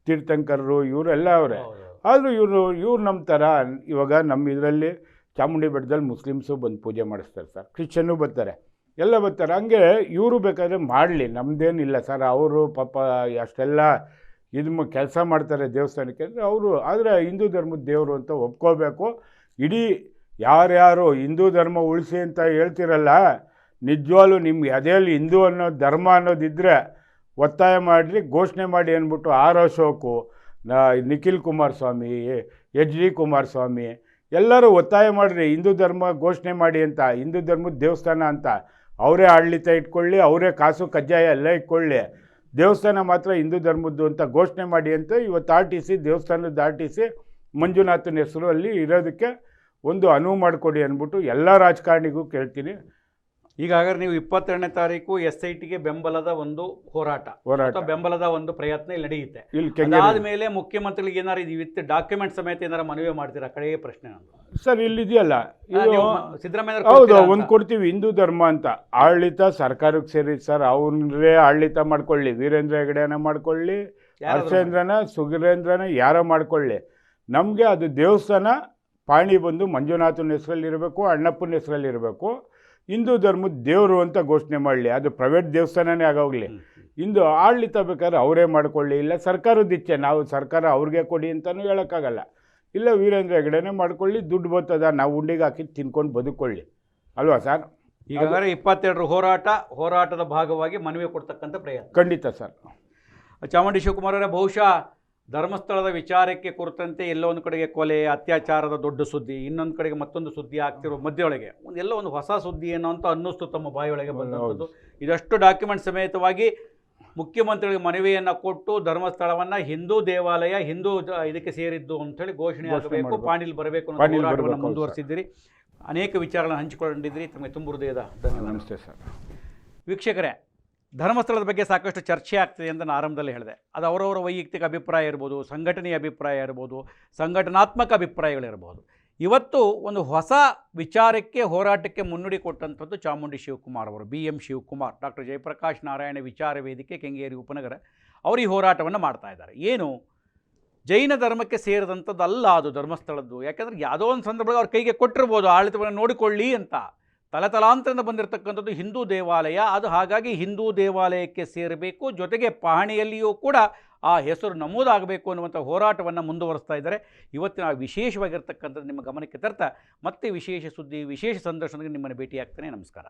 ತೀರ್ಥಂಕರರು ಇವರೆಲ್ಲ ಅವರೇ. ಆದರೂ ಇವರು ಇವ್ರು ನಮ್ಮ ಥರ ಇವಾಗ ನಮ್ಮ ಇದರಲ್ಲಿ ಚಾಮುಂಡಿ ಬೆಟ್ಟದಲ್ಲಿ ಮುಸ್ಲಿಮ್ಸು ಬಂದು ಪೂಜೆ ಮಾಡಿಸ್ತಾರೆ ಸರ್. ಕ್ರಿಶ್ಚಿಯನ್ನು ಬರ್ತಾರೆ. ಎಲ್ಲ ಬರ್ತಾರೆ. ಹಂಗೆ ಇವರು ಬೇಕಾದರೆ ಮಾಡಲಿ. ನಮ್ಮದೇನಿಲ್ಲ ಸರ್. ಅವರು ಪಾಪ ಅಷ್ಟೆಲ್ಲ ಇದು ಕೆಲಸ ಮಾಡ್ತಾರೆ ದೇವಸ್ಥಾನಕ್ಕೆ ಅಂದರೆ ಅವರು, ಆದರೆ ಹಿಂದೂ ಧರ್ಮದ ದೇವರು ಅಂತ ಒಪ್ಕೋಬೇಕು. ಇಡೀ ಯಾರ್ಯಾರು ಹಿಂದೂ ಧರ್ಮ ಉಳಿಸಿ ಅಂತ ಹೇಳ್ತಿರಲ್ಲ, ನಿಜವಾಗ್ಲೂ ನಿಮ್ಗೆ ಅದೇಲಿ ಹಿಂದೂ ಅನ್ನೋ ಧರ್ಮ ಅನ್ನೋದಿದ್ದರೆ ಒತ್ತಾಯ ಮಾಡಿ ಘೋಷಣೆ ಮಾಡಿ ಅಂದ್ಬಿಟ್ಟು R Ashok Nikhil Kumaraswamy, H D Kumaraswamy, ಎಲ್ಲರೂ ಒತ್ತಾಯ ಮಾಡಿರಿ, ಹಿಂದೂ ಧರ್ಮ ಘೋಷಣೆ ಮಾಡಿ ಅಂತ, ಹಿಂದೂ ಧರ್ಮದ ದೇವಸ್ಥಾನ ಅಂತ. ಅವರೇ ಆಡಳಿತ ಇಟ್ಕೊಳ್ಳಿ, ಅವರೇ ಕಾಸು ಕಜ್ಜಾಯ ಎಲ್ಲ ಇಟ್ಕೊಳ್ಳಿ. ದೇವಸ್ಥಾನ ಮಾತ್ರ ಹಿಂದೂ ಧರ್ಮದ್ದು ಅಂತ ಘೋಷಣೆ ಮಾಡಿ ಅಂತ ಇವತ್ತು ಆರ್ ಟಿ ಸಿ ದೇವಸ್ಥಾನದ ಆರ್ ಟಿ ಸಿ ಮಂಜುನಾಥನ ಹೆಸರು ಅಲ್ಲಿ ಇರೋದಕ್ಕೆ ಒಂದು ಅನುವು ಮಾಡಿಕೊಡಿ ಅಂದ್ಬಿಟ್ಟು ಎಲ್ಲ ರಾಜಕಾರಣಿಗೂ ಕೇಳ್ತೀನಿ. ಈಗ ಹಾಗಾದ್ರೆ ನೀವು ಇಪ್ಪತ್ತೆರಡನೇ ತಾರೀಕು ಎಸ್ ಐ ಟಿಗೆ ಬೆಂಬಲದ ಒಂದು ಹೋರಾಟ. ಹೋರಾಟ. ಬೆಂಬಲದ ಒಂದು ಪ್ರಯತ್ನ ಇಲ್ಲಿ ನಡೆಯುತ್ತೆ. ಅದಾದ್ಮೇಲೆ ಮುಖ್ಯಮಂತ್ರಿಗಳಿಗೆ ಏನಾರು ಇದು ವಿತ್ ಡಾಕ್ಯುಮೆಂಟ್ ಸಮೇತ ಏನಾರು ಮನವಿ ಮಾಡ್ತೀರಾ? ಕಡೆಯ ಪ್ರಶ್ನೆ ನಂದು ಸರ್ ಇಲ್ಲಿದೆಯಲ್ಲ. ಸಿದ್ದರಾಮಯ್ಯ ಹೌದು ಒಂದು ಕೊಡ್ತೀವಿ ಹಿಂದೂ ಧರ್ಮ ಅಂತ. ಆಡಳಿತ ಸರ್ಕಾರಕ್ಕೆ ಸೇರಿ ಸರ್ ಅವ್ರೇ ಆಡಳಿತ ಮಾಡ್ಕೊಳ್ಳಿ. ವೀರೇಂದ್ರ ಹೆಗಡೆನ ಮಾಡ್ಕೊಳ್ಳಿ ಹರ್ಷೇಂದ್ರನ ಸುಗೀರೇಂದ್ರನ ಯಾರೋ ಮಾಡ್ಕೊಳ್ಳಿ. ನಮಗೆ ಅದು ದೇವಸ್ಥಾನ ಪಾಣಿ ಬಂದು ಮಂಜುನಾಥನ ಹೆಸರಲ್ಲಿ ಇರಬೇಕು ಅಣ್ಣಪ್ಪನ ಹೆಸರಲ್ಲಿ ಇರಬೇಕು ಹಿಂದೂ ಧರ್ಮದ ದೇವರು ಅಂತ ಘೋಷಣೆ ಮಾಡಲಿ. ಅದು ಪ್ರೈವೇಟ್ ದೇವಸ್ಥಾನನೇ ಆಗೋಗಲಿ. ಇಂದು ಆಡಳಿತ ಬೇಕಾದ್ರೆ ಅವರೇ ಮಾಡ್ಕೊಳ್ಳಿ. ಇಲ್ಲ ಸರ್ಕಾರದ ಇಚ್ಛೆ ನಾವು ಸರ್ಕಾರ ಅವ್ರಿಗೆ ಕೊಡಿ ಅಂತಲೂ ಹೇಳೋಕ್ಕಾಗಲ್ಲ. ಇಲ್ಲ ವೀರೇಂದ್ರ ಹೆಗಡೆನೇ ಮಾಡ್ಕೊಳ್ಳಿ ದುಡ್ಡು ಬರ್ತದ ನಾವು ಉಂಡಿಗೆ ಹಾಕಿ ತಿನ್ಕೊಂಡು ಬದುಕೊಳ್ಳಿ. ಅಲ್ವಾ ಸರ್? ಈಗಾಗಲೇ ಇಪ್ಪತ್ತೆರಡರ ಹೋರಾಟ ಹೋರಾಟದ ಭಾಗವಾಗಿ ಮನವಿ ಕೊಡ್ತಕ್ಕಂಥ ಪ್ರಯತ್ನ. ಖಂಡಿತ ಸರ್. ಚಾಮುಂಡಿ ಶಿವಕುಮಾರರ ಬಹುಶಃ ಧರ್ಮಸ್ಥಳದ ವಿಚಾರಕ್ಕೆ ಕುರಿತಂತೆ ಎಲ್ಲೋ ಒಂದು ಕಡೆಗೆ ಕೊಲೆ ಅತ್ಯಾಚಾರದ ದೊಡ್ಡ ಸುದ್ದಿ ಇನ್ನೊಂದು ಕಡೆಗೆ ಮತ್ತೊಂದು ಸುದ್ದಿ ಆಗ್ತಿರೋ ಮಧ್ಯೊಳಗೆ. ಒಂದು ಎಲ್ಲೋ ಒಂದು ಹೊಸ ಸುದ್ದಿ ಏನೋ ಅಂತ ಅನ್ನಿಸ್ತು ತಮ್ಮ ಬಾಯಿಯೊಳಗೆ ಬಂದಂಥದ್ದು. ಇದಷ್ಟು ಡಾಕ್ಯುಮೆಂಟ್ ಸಮೇತವಾಗಿ ಮುಖ್ಯಮಂತ್ರಿಗಳಿಗೆ ಮನವಿಯನ್ನು ಕೊಟ್ಟು ಧರ್ಮಸ್ಥಳವನ್ನು ಹಿಂದೂ ದೇವಾಲಯ ಹಿಂದೂ ಇದಕ್ಕೆ ಸೇರಿದ್ದು ಅಂಥೇಳಿ ಘೋಷಣೆ ಆಗಬೇಕು ಪಾಂಡಿಲ್ ಬರಬೇಕು ಅನ್ನೋ ಮುಂದುವರಿಸಿದ್ದೀರಿ. ಅನೇಕ ವಿಚಾರಗಳನ್ನು ಹಂಚಿಕೊಂಡಿದ್ದೀರಿ. ತಮಗೆ ತುಂಬ ಹೃದಯದ ಧನ್ಯವಾದ ನಮಸ್ತೆ ಸರ್. ವೀಕ್ಷಕರೇ ಧರ್ಮಸ್ಥಳದ ಬಗ್ಗೆ ಸಾಕಷ್ಟು ಚರ್ಚೆ ಆಗ್ತಿದೆ ಅಂತ ನಾನು ಆರಂಭದಲ್ಲಿ ಹೇಳಿದೆ. ಅದು ಅವರವರ ವೈಯಕ್ತಿಕ ಅಭಿಪ್ರಾಯ ಇರ್ಬೋದು, ಸಂಘಟನೆಯ ಅಭಿಪ್ರಾಯ ಇರ್ಬೋದು, ಸಂಘಟನಾತ್ಮಕ ಅಭಿಪ್ರಾಯಗಳಿರ್ಬೋದು. ಇವತ್ತು ಒಂದು ಹೊಸ ವಿಚಾರಕ್ಕೆ, ಹೋರಾಟಕ್ಕೆ ಮುನ್ನುಡಿ ಕೊಟ್ಟಂಥದ್ದು ಚಾಮುಂಡಿ ಶಿವಕುಮಾರ್ ಅವರು, B M Shivakumar, doctor Jayaprakash Narayan ವಿಚಾರ ವೇದಿಕೆ, ಕೆಂಗೇರಿ ಉಪನಗರ. ಅವರು ಈ ಹೋರಾಟವನ್ನು ಮಾಡ್ತಾ ಇದ್ದಾರೆ. ಏನು? ಜೈನ ಧರ್ಮಕ್ಕೆ ಸೇರಿದಂಥದ್ದಲ್ಲ ಅದು ಧರ್ಮಸ್ಥಳದ್ದು. ಯಾಕೆಂದರೆ ಯಾವುದೋ ಒಂದು ಸಂದರ್ಭದಲ್ಲಿ ಅವ್ರ ಕೈಗೆ ಕೊಟ್ಟಿರ್ಬೋದು, ಆಡಳಿತವನ್ನು ನೋಡಿಕೊಳ್ಳಿ ಅಂತ. ತಲತಲಾಂತರದಿಂದ ಬಂದಿರತಕ್ಕಂಥದ್ದು ಹಿಂದೂ ದೇವಾಲಯ. ಅದು ಹಾಗಾಗಿ ಹಿಂದೂ ದೇವಾಲಯಕ್ಕೆ ಸೇರಬೇಕು. ಜೊತೆಗೆ ಪಹಣಿಯಲ್ಲಿಯೂ ಕೂಡ ಆ ಹೆಸರು ನಮೂದಾಗಬೇಕು ಅನ್ನುವಂಥ ಹೋರಾಟವನ್ನು ಮುಂದುವರಿಸ್ತಾ ಇದ್ದಾರೆ. ಇವತ್ತಿನ ವಿಶೇಷವಾಗಿರ್ತಕ್ಕಂಥದ್ದು ನಿಮ್ಮ ಗಮನಕ್ಕೆ ತರ್ತಾ ಮತ್ತೆ ವಿಶೇಷ ಸುದ್ದಿ, ವಿಶೇಷ ಸಂದರ್ಶನಕ್ಕೆ ನಿಮ್ಮನ್ನು ಭೇಟಿಯಾಗ್ತೇನೆ. ನಮಸ್ಕಾರ.